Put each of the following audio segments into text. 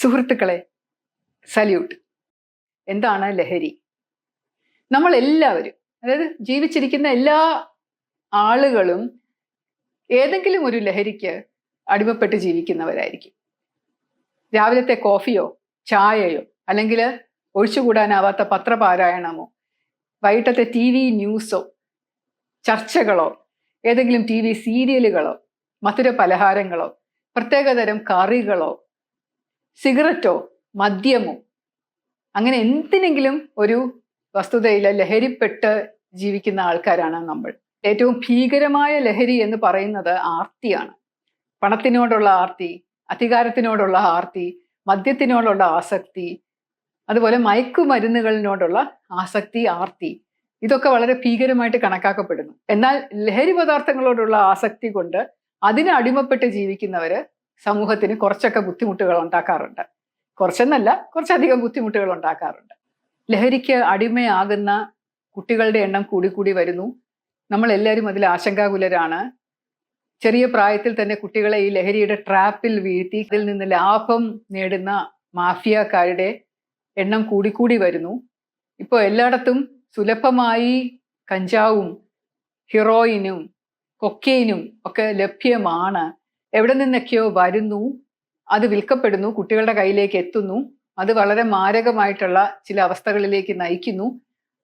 സുഹൃത്തുക്കളെ സല്യൂട്ട്. എന്താണ് ലഹരി? നമ്മൾ എല്ലാവരും അതായത് ജീവിച്ചിരിക്കുന്ന എല്ലാ ആളുകളും ഏതെങ്കിലും ഒരു ലഹരിക്ക് അടിമപ്പെട്ട് ജീവിക്കുന്നവരായിരിക്കും. രാവിലത്തെ കോഫിയോ ചായയോ അല്ലെങ്കിൽ ഒഴിച്ചുകൂടാനാവാത്ത പത്രപാരായണമോ വൈകിട്ടത്തെ ടി വി ന്യൂസോ ചർച്ചകളോ ഏതെങ്കിലും ടി വി സീരിയലുകളോ മധുര പലഹാരങ്ങളോ പ്രത്യേകതരം കറികളോ സിഗരറ്റോ മദ്യമോ അങ്ങനെ എന്തിനെങ്കിലും ഒരു വസ്തുതയിൽ ലഹരിപ്പെട്ട് ജീവിക്കുന്ന ആൾക്കാരാണ് നമ്മൾ. ഏറ്റവും ഭീകരമായ ലഹരി എന്ന് പറയുന്നത് ആർത്തിയാണ്. പണത്തിനോടുള്ള ആർത്തി അധികാരത്തിനോടുള്ള ആർത്തി മദ്യത്തിനോടുള്ള ആസക്തി അതുപോലെ മയക്കുമരുന്നുകളിനോടുള്ള ആസക്തി ആർത്തി. ഇതൊക്കെ വളരെ ഭീകരമായിട്ട് കണക്കാക്കപ്പെടുന്നു. എന്നാൽ ലഹരി പദാർത്ഥങ്ങളോടുള്ള ആസക്തി കൊണ്ട് അതിന് അടിമപ്പെട്ട് ജീവിക്കുന്നവര് സമൂഹത്തിന് കുറച്ചൊക്കെ ബുദ്ധിമുട്ടുകൾ ഉണ്ടാക്കാറുണ്ട്. കുറച്ചെന്നല്ല കുറച്ചധികം ബുദ്ധിമുട്ടുകൾ ഉണ്ടാക്കാറുണ്ട്. ലഹരിക്ക് അടിമയാകുന്ന കുട്ടികളുടെ എണ്ണം കൂടി കൂടി വരുന്നു. നമ്മൾ എല്ലാവരും അതിൽ ആശങ്കാകുലരാണ്. ചെറിയ പ്രായത്തിൽ തന്നെ കുട്ടികളെ ഈ ലഹരിയുടെ ട്രാപ്പിൽ വീഴ്ത്തി ഇതിൽ നിന്ന് ലാഭം നേടുന്ന മാഫിയക്കാരുടെ എണ്ണം കൂടിക്കൂടി വരുന്നു. ഇപ്പോൾ എല്ലായിടത്തും സുലഭമായി കഞ്ചാവും ഹിറോയിനും കൊക്കെയിനും ഒക്കെ ലഭ്യമാണ്. എവിടെ നിന്നൊക്കെയോ വരുന്നു അത് വിൽക്കപ്പെടുന്നു കുട്ടികളുടെ കയ്യിലേക്ക് എത്തുന്നു അത് വളരെ മാരകമായിട്ടുള്ള ചില അവസ്ഥകളിലേക്ക് നയിക്കുന്നു.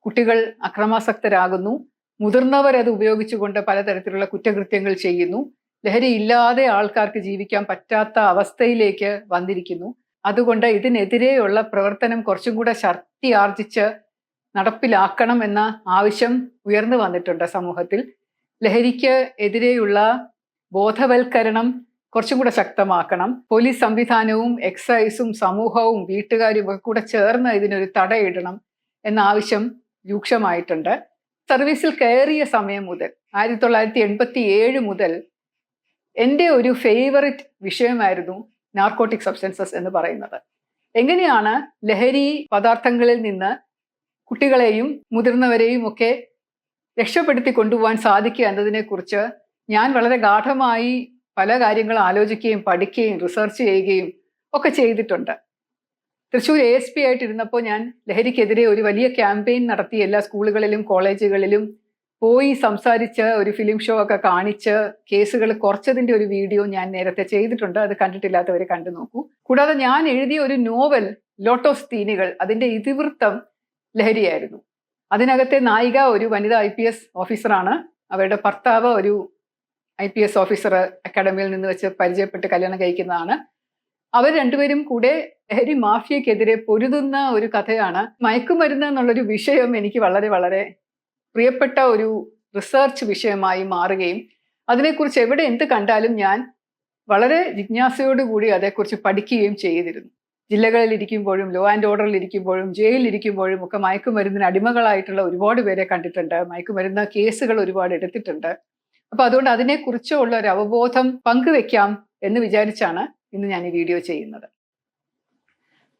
കുട്ടികൾ അക്രമാസക്തരാകുന്നു. മുതിർന്നവർ അത് ഉപയോഗിച്ചുകൊണ്ട് പലതരത്തിലുള്ള കുറ്റകൃത്യങ്ങൾ ചെയ്യുന്നു. ലഹരി ഇല്ലാതെ ആൾക്കാർക്ക് ജീവിക്കാൻ പറ്റാത്ത അവസ്ഥയിലേക്ക് വന്നിരിക്കുന്നു. അതുകൊണ്ട് ഇതിനെതിരെയുള്ള പ്രവർത്തനം കുറച്ചും കൂടെ ശക്തി ആർജിച്ച് നടപ്പിലാക്കണം എന്ന ആവശ്യം ഉയർന്നു വന്നിട്ടുണ്ട് സമൂഹത്തിൽ. ലഹരിക്ക് എതിരെയുള്ള ബോധവൽക്കരണം കുറച്ചും കൂടെ ശക്തമാക്കണം. പോലീസ് സംവിധാനവും എക്സൈസും സമൂഹവും വീട്ടുകാരും ഒക്കെ കൂടെ ചേർന്ന് ഇതിനൊരു തടയിടണം എന്ന ആവശ്യം രൂക്ഷമായിട്ടുണ്ട്. സർവീസിൽ കയറിയ സമയം മുതൽ ആയിരത്തി തൊള്ളായിരത്തി എൺപത്തി ഏഴ് മുതൽ എന്റെ ഒരു ഫേവറിറ്റ് വിഷയമായിരുന്നു നാർക്കോട്ടിക് സബ്സ്റ്റൻസസ് എന്ന് പറയുന്നത്. എങ്ങനെയാണ് ലഹരി പദാർത്ഥങ്ങളിൽ നിന്ന് കുട്ടികളെയും മുതിർന്നവരെയും ഒക്കെ രക്ഷപ്പെടുത്തി കൊണ്ടുപോകാൻ സാധിക്കുക എന്നതിനെക്കുറിച്ച് ഞാൻ വളരെ ഗാഠമായി പല കാര്യങ്ങൾ ആലോചിക്കുകയും പഠിക്കുകയും റിസർച്ച് ചെയ്യുകയും ഒക്കെ ചെയ്തിട്ടുണ്ട്. തൃശ്ശൂർ എ എസ് പി ആയിട്ടിരുന്നപ്പോൾ ഞാൻ ലഹരിക്കെതിരെ ഒരു വലിയ ക്യാമ്പയിൻ നടത്തി എല്ലാ സ്കൂളുകളിലും കോളേജുകളിലും പോയി സംസാരിച്ച് ഒരു ഫിലിം ഷോ ഒക്കെ കാണിച്ച് കേസുകൾ കുറച്ചതിന്റെ ഒരു വീഡിയോ ഞാൻ നേരത്തെ ചെയ്തിട്ടുണ്ട്. അത് കണ്ടിട്ടില്ലാത്തവർ കണ്ടു നോക്കൂ. കൂടാതെ ഞാൻ എഴുതിയ ഒരു നോവൽ ലോട്ട് ഓഫ് തീനികൾ അതിന്റെ ഇതിവൃത്തം ലഹരിയായിരുന്നു. അതിനകത്തെ നായിക ഒരു വനിതാ ഐ പി എസ് ഓഫീസറാണ് അവരുടെ ഭർത്താവ് ഒരു ഐ പി എസ് ഓഫീസർ അക്കാഡമിയിൽ നിന്ന് വെച്ച് പരിചയപ്പെട്ട് കല്യാണം കഴിക്കുന്നതാണ്. അവർ രണ്ടുപേരും കൂടെ ലഹരി മാഫിയക്കെതിരെ പൊരുതുന്ന ഒരു കഥയാണ്. മയക്കുമരുന്ന് എന്നുള്ളൊരു വിഷയം എനിക്ക് വളരെ വളരെ പ്രിയപ്പെട്ട ഒരു റിസർച്ച് വിഷയമായി മാറുകയും അതിനെക്കുറിച്ച് എവിടെ എന്ത് കണ്ടാലും ഞാൻ വളരെ ജിജ്ഞാസയോടുകൂടി അതേക്കുറിച്ച് പഠിക്കുകയും ചെയ്തിരുന്നു. ജില്ലകളിൽ ഇരിക്കുമ്പോഴും ലോ ആൻഡ് ഓർഡറിൽ ഇരിക്കുമ്പോഴും ജയിലിൽ ഇരിക്കുമ്പോഴും ഒക്കെ മയക്കുമരുന്നിന് അടിമകളായിട്ടുള്ള ഒരുപാട് പേരെ കണ്ടിട്ടുണ്ട്. മയക്കുമരുന്ന് കേസുകൾ ഒരുപാട് എടുത്തിട്ടുണ്ട്. അപ്പൊ അതുകൊണ്ട് അതിനെക്കുറിച്ചുള്ള ഒരു അവബോധം പങ്കുവെക്കാം എന്ന് വിചാരിച്ചാണ് ഇന്ന് ഞാൻ ഈ വീഡിയോ ചെയ്യുന്നത്.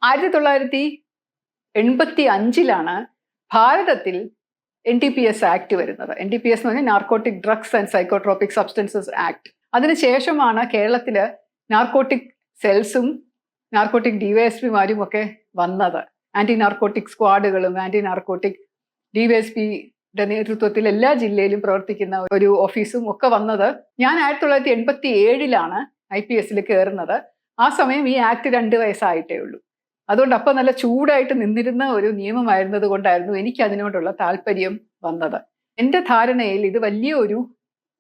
ആയിരത്തി തൊള്ളായിരത്തി എൺപത്തി അഞ്ചിലാണ് ഭാരതത്തിൽ N T P S act വരുന്നത്. എൻ ടി പി എസ് എന്ന് പറഞ്ഞാൽ narcotic drugs and psychotropic substances act അതിനുശേഷമാണ് കേരളത്തിൽ നാർക്കോട്ടിക് സെൽസും നാർക്കോട്ടിക് ഡിവൈഎസ്പിമാരും ഒക്കെ വന്നത്. ആന്റി നാർക്കോട്ടിക് സ്ക്വാഡുകളും ആന്റി നാർക്കോട്ടിക് ഡിവൈഎസ്പിയുടെ നേതൃത്വത്തിൽ എല്ലാ ജില്ലയിലും പ്രവർത്തിക്കുന്ന ഒരു ഓഫീസും ഒക്കെ വന്നത് ഞാൻ ആയിരത്തി തൊള്ളായിരത്തി എൺപത്തി ഏഴിലാണ് ഐ പി എസിൽ കയറുന്നത് ആ സമയം ഈ ആക്ട് രണ്ട് വയസ്സായിട്ടേ ഉള്ളൂ. അതുകൊണ്ട് അപ്പം നല്ല ചൂടായിട്ട് നിന്നിരുന്ന ഒരു നിയമമായിരുന്നത് കൊണ്ടായിരുന്നു എനിക്ക് അതിനോടുള്ള താല്പര്യം വന്നത്. എന്റെ ധാരണയിൽ ഇത് വലിയ ഒരു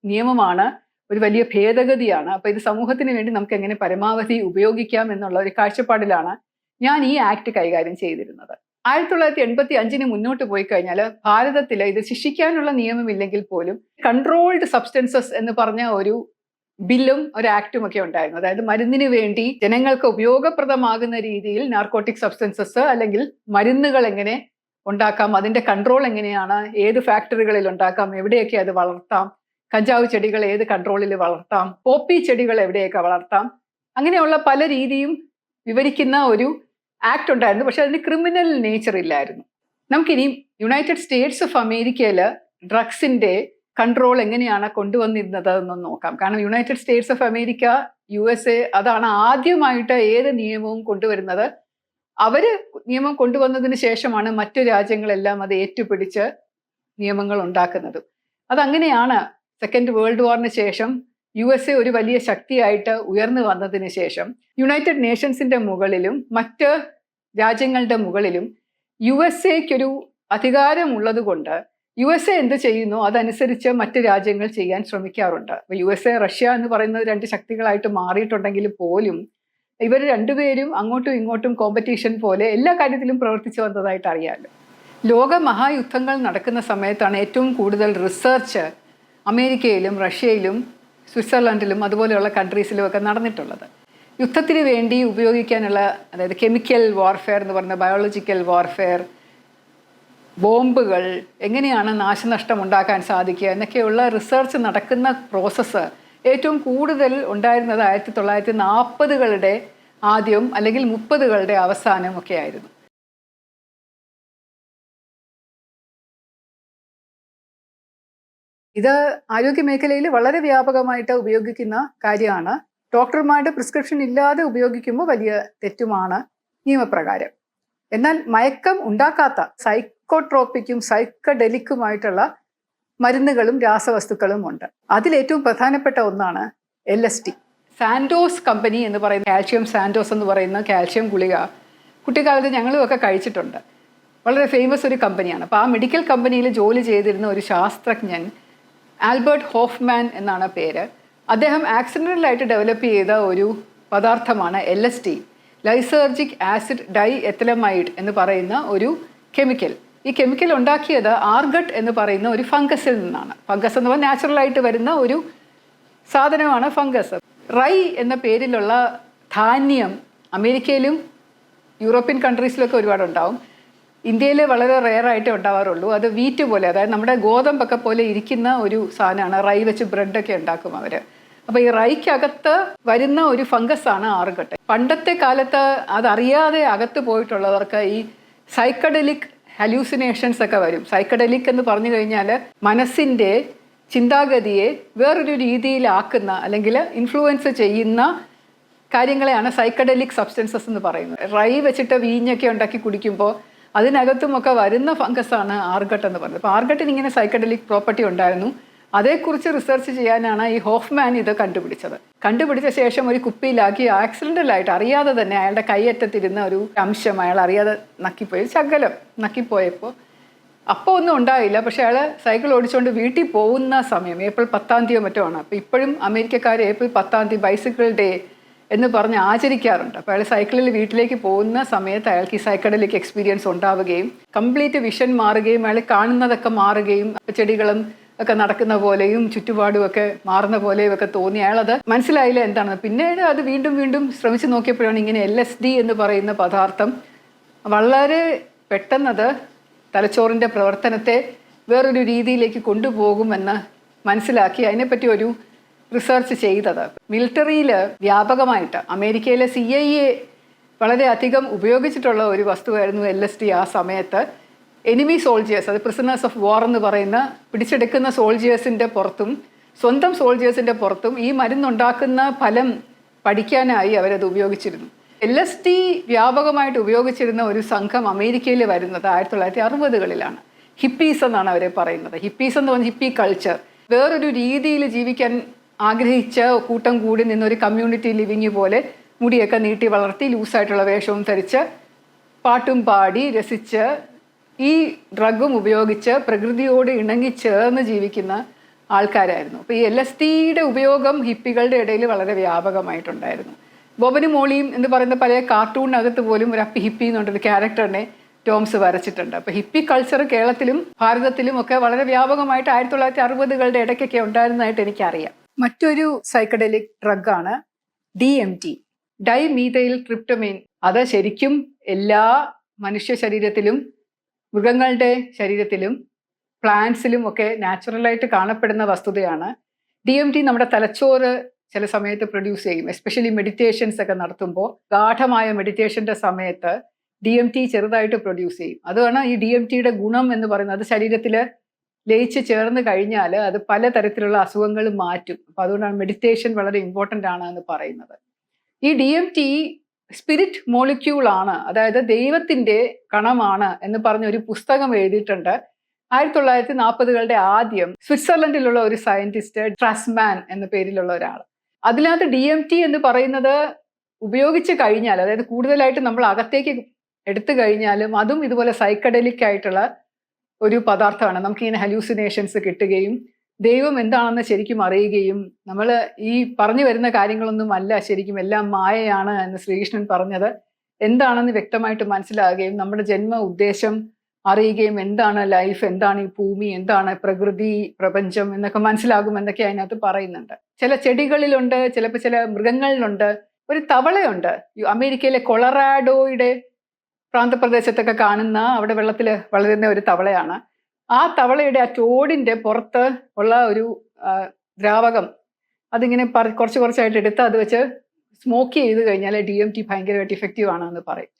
നിയമമാണ് ഒരു വലിയ ഭേദഗതിയാണ്. അപ്പൊ ഇത് സമൂഹത്തിന് വേണ്ടി നമുക്ക് എങ്ങനെ പരമാവധി ഉപയോഗിക്കാം എന്നുള്ള ഒരു കാഴ്ചപ്പാടിലാണ് ഞാൻ ഈ ആക്ട് കൈകാര്യം ചെയ്തിരുന്നത്. ആയിരത്തി തൊള്ളായിരത്തി എൺപത്തി അഞ്ചിന് മുന്നോട്ട് പോയി കഴിഞ്ഞാൽ ഭാരതത്തിൽ ഇത് ശിക്ഷിക്കാനുള്ള നിയമമില്ലെങ്കിൽ പോലും കൺട്രോൾഡ് സബ്സ്റ്റൻസസ് എന്ന് പറഞ്ഞ ഒരു ബില്ലും ഒരു ആക്റ്റും ഒക്കെ ഉണ്ടായിരുന്നു. അതായത് മരുന്നിന് വേണ്ടി ജനങ്ങൾക്ക് ഉപയോഗപ്രദമാകുന്ന രീതിയിൽ നാർക്കോട്ടിക് സബ്സ്റ്റൻസസ് അല്ലെങ്കിൽ മരുന്നുകൾ എങ്ങനെ ഉണ്ടാക്കാം അതിന്റെ കൺട്രോൾ എങ്ങനെയാണ് ഏത് ഫാക്ടറികളിൽ ഉണ്ടാക്കാം എവിടെയൊക്കെ അത് വളർത്താം കഞ്ചാവ് ചെടികൾ ഏത് കൺട്രോളിൽ വളർത്താം പോപ്പി ചെടികൾ എവിടെയൊക്കെ വളർത്താം അങ്ങനെയുള്ള പല രീതിയും വിവരിക്കുന്ന ഒരു ആക്ട് ഉണ്ടായിരുന്നു. പക്ഷെ അതിന് ക്രിമിനൽ നേച്ചർ ഇല്ലായിരുന്നു. നമുക്കിനി യുണൈറ്റഡ് സ്റ്റേറ്റ്സ് ഓഫ് അമേരിക്കയിൽ ഡ്രഗ്സിന്റെ കൺട്രോൾ എങ്ങനെയാണ് കൊണ്ടുവന്നിരുന്നത് എന്നൊന്ന് നോക്കാം. കാരണം United States of America U S A അതാണ് ആദ്യമായിട്ട് ഏത് നിയമവും കൊണ്ടുവരുന്നത്. അവർ നിയമം കൊണ്ടുവന്നതിന് ശേഷമാണ് മറ്റു രാജ്യങ്ങളെല്ലാം അത് ഏറ്റുപിടിച്ച് നിയമങ്ങൾ ഉണ്ടാക്കുന്നത്. അതങ്ങനെയാണ് സെക്കൻഡ് വേൾഡ് വാറിന് ശേഷം യു എസ് എ ഒരു വലിയ ശക്തിയായിട്ട് ഉയർന്നു വന്നതിന് ശേഷം യുണൈറ്റഡ് നേഷൻസിന്റെ മുകളിലും മറ്റ് രാജ്യങ്ങളുടെ മുകളിലും യു എസ് എക്കൊരു അധികാരമുള്ളത് കൊണ്ട് യു എസ് എ എന്ത് ചെയ്യുന്നു അതനുസരിച്ച് മറ്റ് രാജ്യങ്ങൾ ചെയ്യാൻ ശ്രമിക്കാറുണ്ട്. അപ്പൊ യു എസ് എ റഷ്യ എന്ന് പറയുന്നത് രണ്ട് ശക്തികളായിട്ട് മാറിയിട്ടുണ്ടെങ്കിൽ പോലും ഇവർ രണ്ടുപേരും അങ്ങോട്ടും ഇങ്ങോട്ടും കോമ്പറ്റീഷൻ പോലെ എല്ലാ കാര്യത്തിലും പ്രവർത്തിച്ചു വന്നതായിട്ട് അറിയാമല്ലോ. ലോക മഹായുദ്ധങ്ങൾ നടക്കുന്ന സമയത്താണ് ഏറ്റവും കൂടുതൽ റിസർച്ച് അമേരിക്കയിലും റഷ്യയിലും സ്വിറ്റ്സർലൻഡിലും അതുപോലെയുള്ള കൺട്രീസിലും ഒക്കെ നടന്നിട്ടുള്ളത്. യുദ്ധത്തിന് വേണ്ടി ഉപയോഗിക്കാനുള്ള അതായത് കെമിക്കൽ വാർഫെയർ എന്ന് പറയുന്ന ബയോളജിക്കൽ വാർഫെയർ ബോംബുകൾ എങ്ങനെയാണ് നാശനഷ്ടം ഉണ്ടാക്കാൻ സാധിക്കുക എന്നൊക്കെയുള്ള റിസർച്ച് നടക്കുന്ന പ്രോസസ്സ് ഏറ്റവും കൂടുതൽ ഉണ്ടായിരുന്നത് ആയിരത്തി തൊള്ളായിരത്തി നാൽപ്പതുകളുടെ ആദ്യം അല്ലെങ്കിൽ മുപ്പതുകളുടെ അവസാനമൊക്കെ ആയിരുന്നു. ഇത് ആരോഗ്യ മേഖലയിൽ വളരെ വ്യാപകമായിട്ട് ഉപയോഗിക്കുന്ന കാര്യമാണ്. ഡോക്ടർമാരുടെ പ്രിസ്ക്രിപ്ഷൻ ഇല്ലാതെ ഉപയോഗിക്കുമ്പോൾ വലിയ തെറ്റുമാണ് നിയമപ്രകാരം. എന്നാൽ മയക്കം ഉണ്ടാക്കാത്ത സൈക്കോട്രോപ്പിക്കും സൈക്കഡെലിക്കുമായിട്ടുള്ള മരുന്നുകളും രാസവസ്തുക്കളും ഉണ്ട്. അതിലേറ്റവും പ്രധാനപ്പെട്ട ഒന്നാണ് L S T Sandoz company എന്ന് പറയുന്ന കാൽഷ്യം സാൻഡോസ് എന്ന് പറയുന്ന കാൽഷ്യം ഗുളിക കുട്ടിക്കാലത്ത് ഞങ്ങളും ഒക്കെ കഴിച്ചിട്ടുണ്ട്. വളരെ ഫേമസ് ഒരു കമ്പനിയാണ് അപ്പോൾ ആ മെഡിക്കൽ കമ്പനിയിൽ ജോലി ചെയ്തിരുന്ന ഒരു ശാസ്ത്രജ്ഞൻ ആൽബർട്ട് ഹോഫ്മാൻ എന്നാണ് പേര്. അദ്ദേഹം ആക്സിഡന്റലായിട്ട് ഡെവലപ്പ് ചെയ്ത ഒരു പദാർത്ഥമാണ് L S T lysergic acid diethylamide എന്ന് പറയുന്ന ഒരു കെമിക്കൽ ഈ കെമിക്കൽ ഉണ്ടാക്കിയത് ആർഗട്ട് എന്ന് പറയുന്ന ഒരു ഫംഗസിൽ നിന്നാണ്. ഫംഗസ് എന്ന് പറഞ്ഞാൽ നാച്ചുറലായിട്ട് വരുന്ന ഒരു സാധനമാണ് ഫംഗസ് റൈ എന്ന പേരിലുള്ള ധാന്യം അമേരിക്കയിലും യൂറോപ്യൻ കൺട്രീസിലൊക്കെ ഒരുപാട് ഉണ്ടാവും ഇന്ത്യയിൽ വളരെ റെയർ ആയിട്ടേ ഉണ്ടാവാറുള്ളൂ. അത് വീറ്റ് പോലെ അതായത് നമ്മുടെ ഗോതമ്പൊക്കെ പോലെ ഇരിക്കുന്ന ഒരു സാധനമാണ്. റൈ വെച്ച് ബ്രെഡൊക്കെ ഉണ്ടാക്കും അവർ അപ്പോൾ ഈ റൈക്കകത്ത് വരുന്ന ഒരു ഫംഗസ് ആണ് ആറുകട്ടെ പണ്ടത്തെ കാലത്ത് അതറിയാതെ അകത്ത് പോയിട്ടുള്ളവർക്ക് ഈ സൈക്കഡലിക് ഹലൂസിനേഷൻസ് ഒക്കെ വരും. സൈക്കഡലിക് എന്ന് പറഞ്ഞു കഴിഞ്ഞാൽ മനസ്സിന്റെ ചിന്താഗതിയെ വേറൊരു രീതിയിലാക്കുന്ന അല്ലെങ്കിൽ ഇൻഫ്ലുവൻസ് ചെയ്യുന്ന കാര്യങ്ങളെയാണ് സൈക്കഡലിക് സബ്സ്റ്റൻസസ് എന്ന് പറയുന്നത്. റൈ വെച്ചിട്ട് വീഞ്ഞൊക്കെ ഉണ്ടാക്കി കുടിക്കുമ്പോൾ അതിനകത്തുമൊക്കെ വരുന്ന ഫംഗസാണ് ആർഗട്ട് എന്ന് പറയുന്നത് അപ്പോൾ ആർഗട്ടിന് ഇങ്ങനെ സൈക്കഡലിക് പ്രോപ്പർട്ടി ഉണ്ടായിരുന്നു. അതേക്കുറിച്ച് റിസർച്ച് ചെയ്യാനാണ് ഈ ഹോഫ്മാൻ ഇത് കണ്ടുപിടിച്ചത്. കണ്ടുപിടിച്ച ശേഷം ഒരു കുപ്പിയിലാക്കി ആക്സിഡന്റലായിട്ട് അറിയാതെ തന്നെ അയാളുടെ കൈയറ്റത്തിരുന്ന ഒരു അംശം അയാൾ അറിയാതെ നക്കിപ്പോയി. ശകലം നക്കിപ്പോയപ്പോൾ അപ്പോൾ ഒന്നും ഉണ്ടായില്ല. പക്ഷെ അയാൾ സൈക്കിൾ ഓടിച്ചുകൊണ്ട് വീട്ടിൽ പോകുന്ന സമയം ഏപ്രിൽ പത്താം തീയതി മറ്റോ ആണ്. അപ്പോൾ ഇപ്പോഴും അമേരിക്കക്കാർ ഏപ്രിൽ പത്താം തീയതി ബൈസിക്കിൾ ഡേ എന്ന് പറഞ്ഞ് ആചരിക്കാറുണ്ട്. അപ്പോൾ അയാൾ സൈക്കിളിൽ വീട്ടിലേക്ക് പോകുന്ന സമയത്ത് അയാൾക്ക് ഈ സൈക്കിളിലേക്ക് എക്സ്പീരിയൻസ് ഉണ്ടാവുകയും കംപ്ലീറ്റ് വിഷൻ മാറുകയും അയാൾ കാണുന്നതൊക്കെ മാറുകയും ചെടികളും ഒക്കെ നടക്കുന്ന പോലെയും ചുറ്റുപാടും ഒക്കെ മാറുന്ന പോലെയും ഒക്കെ തോന്നി. അയാളത് മനസ്സിലായില്ല എന്താണെന്ന്. പിന്നീട് അത് വീണ്ടും വീണ്ടും ശ്രമിച്ചു നോക്കിയപ്പോഴാണ് ഇങ്ങനെ എൽ എസ് ഡി എന്ന് പറയുന്ന പദാർത്ഥം വളരെ പെട്ടെന്നത് തലച്ചോറിന്റെ പ്രവർത്തനത്തെ വേറൊരു രീതിയിലേക്ക് കൊണ്ടുപോകുമെന്ന് മനസ്സിലാക്കി. അതിനെപ്പറ്റി ഒരു റിസർച്ച് ചെയ്തത്. മിലിറ്ററിയിൽ വ്യാപകമായിട്ട് അമേരിക്കയിലെ സി ഐ എ വളരെയധികം ഉപയോഗിച്ചിട്ടുള്ള ഒരു വസ്തുവായിരുന്നു എൽ എസ് ഡി ആ സമയത്ത്. എനിമി സോൾജിയേഴ്സ് അത് പ്രിസണേഴ്സ് ഓഫ് വാർ എന്ന് പറയുന്ന പിടിച്ചെടുക്കുന്ന സോൾജിയേഴ്സിന്റെ പുറത്തും സ്വന്തം സോൾജിയേഴ്സിന്റെ പുറത്തും ഈ മരുന്നുണ്ടാക്കുന്ന ഫലം പഠിക്കാനായി അവരത് ഉപയോഗിച്ചിരുന്നു. എൽ എസ് ടി വ്യാപകമായിട്ട് ഉപയോഗിച്ചിരുന്ന ഒരു സംഘം അമേരിക്കയിൽ വരുന്നത് ആയിരത്തി തൊള്ളായിരത്തി അറുപതുകളിലാണ് ഹിപ്പീസ് എന്നാണ് അവരെ പറയുന്നത്. ഹിപ്പീസ് എന്ന് പറഞ്ഞാൽ ഹിപ്പി കൾച്ചർ വേറൊരു രീതിയിൽ ജീവിക്കാൻ ആഗ്രഹിച്ച കൂട്ടം കൂടി നിന്നൊരു കമ്മ്യൂണിറ്റി ലിവിങ് പോലെ മുടിയൊക്കെ നീട്ടി വളർത്തി ലൂസായിട്ടുള്ള വേഷവും ധരിച്ച് പാട്ടും പാടി രസിച്ച് ഈ ഡ്രഗും ഉപയോഗിച്ച് പ്രകൃതിയോട് ഇണങ്ങി ചേർന്ന് ജീവിക്കുന്ന ആൾക്കാരായിരുന്നു. അപ്പോൾ ഈ എൽ എസ് ടിയുടെ ഉപയോഗം ഹിപ്പികളുടെ ഇടയിൽ വളരെ വ്യാപകമായിട്ടുണ്ടായിരുന്നു. ബോബനും മോളിയും എന്ന് പറയുന്ന പല കാർട്ടൂണിനകത്ത് പോലും ഒരു അപ്പി ഹിപ്പി എന്നുള്ളൊരു ക്യാരക്ടറിനെ ടോംസ് വരച്ചിട്ടുണ്ട്. അപ്പോൾ ഹിപ്പി കൾച്ചർ കേരളത്തിലും ഭാരതത്തിലും ഒക്കെ വളരെ വ്യാപകമായിട്ട് ആയിരത്തി തൊള്ളായിരത്തി അറുപതുകളുടെ ഇടയ്ക്കൊക്കെ ഉണ്ടായിരുന്നതായിട്ട് എനിക്കറിയാം. മറ്റൊരു സൈക്കഡലിക് ഡ്രഗാണ് D M T dimethyltryptamine അത് ശരിക്കും എല്ലാ മനുഷ്യ ശരീരത്തിലും മൃഗങ്ങളുടെ ശരീരത്തിലും പ്ലാന്റ്സിലും ഒക്കെ നാച്ചുറലായിട്ട് കാണപ്പെടുന്ന വസ്തുതയാണ്. ഡി എം ടി നമ്മുടെ തലച്ചോറ് ചില സമയത്ത് പ്രൊഡ്യൂസ് ചെയ്യും. എസ്പെഷ്യലി മെഡിറ്റേഷൻസ് ഒക്കെ നടത്തുമ്പോൾ ഗാഠമായ മെഡിറ്റേഷന്റെ സമയത്ത് ഡി എം ടി ചെറുതായിട്ട് പ്രൊഡ്യൂസ് ചെയ്യും. അതാണ് ഈ ഡി എം ടിയുടെ ഗുണം എന്ന് പറയുന്നത്. അത് ശരീരത്തിൽ ലയിച്ച് ചേർന്ന് കഴിഞ്ഞാൽ അത് പലതരത്തിലുള്ള അസുഖങ്ങൾ മാറ്റും. അപ്പൊ അതുകൊണ്ടാണ് മെഡിറ്റേഷൻ വളരെ ഇമ്പോർട്ടന്റ് ആണ് എന്ന് പറയുന്നത്. ഈ D M T spirit molecule ആണ്. അതായത് ദൈവത്തിന്റെ കണമാണ് എന്ന് പറഞ്ഞ ഒരു പുസ്തകം എഴുതിയിട്ടുണ്ട്. ആയിരത്തി തൊള്ളായിരത്തി നാൽപ്പതുകളുടെ ആദ്യം സ്വിറ്റ്സർലൻഡിലുള്ള ഒരു സയന്റിസ്റ്റ് ട്രസ്മാൻ എന്ന പേരിലുള്ള ഒരാൾ അതിനകത്ത് ഡി എം ടി എന്ന് പറയുന്നത് ഉപയോഗിച്ച് കഴിഞ്ഞാൽ അതായത് കൂടുതലായിട്ട് നമ്മൾ അകത്തേക്ക് എടുത്തു കഴിഞ്ഞാലും അതും ഇതുപോലെ സൈക്കഡലിക് ആയിട്ടുള്ള ഒരു പദാർത്ഥമാണ്. നമുക്ക് ഇങ്ങനെ ഹലൂസിനേഷൻസ് കിട്ടുകയും ദൈവം എന്താണെന്ന് ശരിക്കും അറിയുകയും നമ്മൾ ഈ പറഞ്ഞു വരുന്ന കാര്യങ്ങളൊന്നും അല്ല ശരിക്കും എല്ലാം മായയാണ് എന്ന് ശ്രീകൃഷ്ണൻ പറഞ്ഞത്. എന്താണെന്ന് വ്യക്തമായിട്ട് മനസ്സിലാകുകയും നമ്മുടെ ജന്മ ഉദ്ദേശം അറിയുകയും എന്താണ് ലൈഫ് എന്താണ് ഈ ഭൂമി എന്താണ് പ്രകൃതി പ്രപഞ്ചം എന്നൊക്കെ മനസ്സിലാകും എന്നൊക്കെ അതിനകത്ത് പറയുന്നുണ്ട്. ചില ചെടികളിലുണ്ട് ചിലപ്പോൾ ചില മൃഗങ്ങളിലുണ്ട്. ഒരു തവളയുണ്ട്. അമേരിക്കയിലെ കൊളറാഡോയുടെ പ്രാന്തപ്രദേശത്തൊക്കെ കാണുന്ന അവിടെ വെള്ളത്തിൽ വളരുന്ന ഒരു തവളയാണ്. ആ തവളയുടെ ആ ചോടിന്റെ പുറത്ത് ഉള്ള ഒരു ദ്രാവകം അതിങ്ങനെ പറ കുറച്ച് കുറച്ചായിട്ട് എടുത്ത് അത് വെച്ച് സ്മോക്ക് ചെയ്ത് കഴിഞ്ഞാൽ ഡി എം ടി ഭയങ്കരമായിട്ട് ഇഫക്റ്റീവ് ആണെന്ന് പറയും.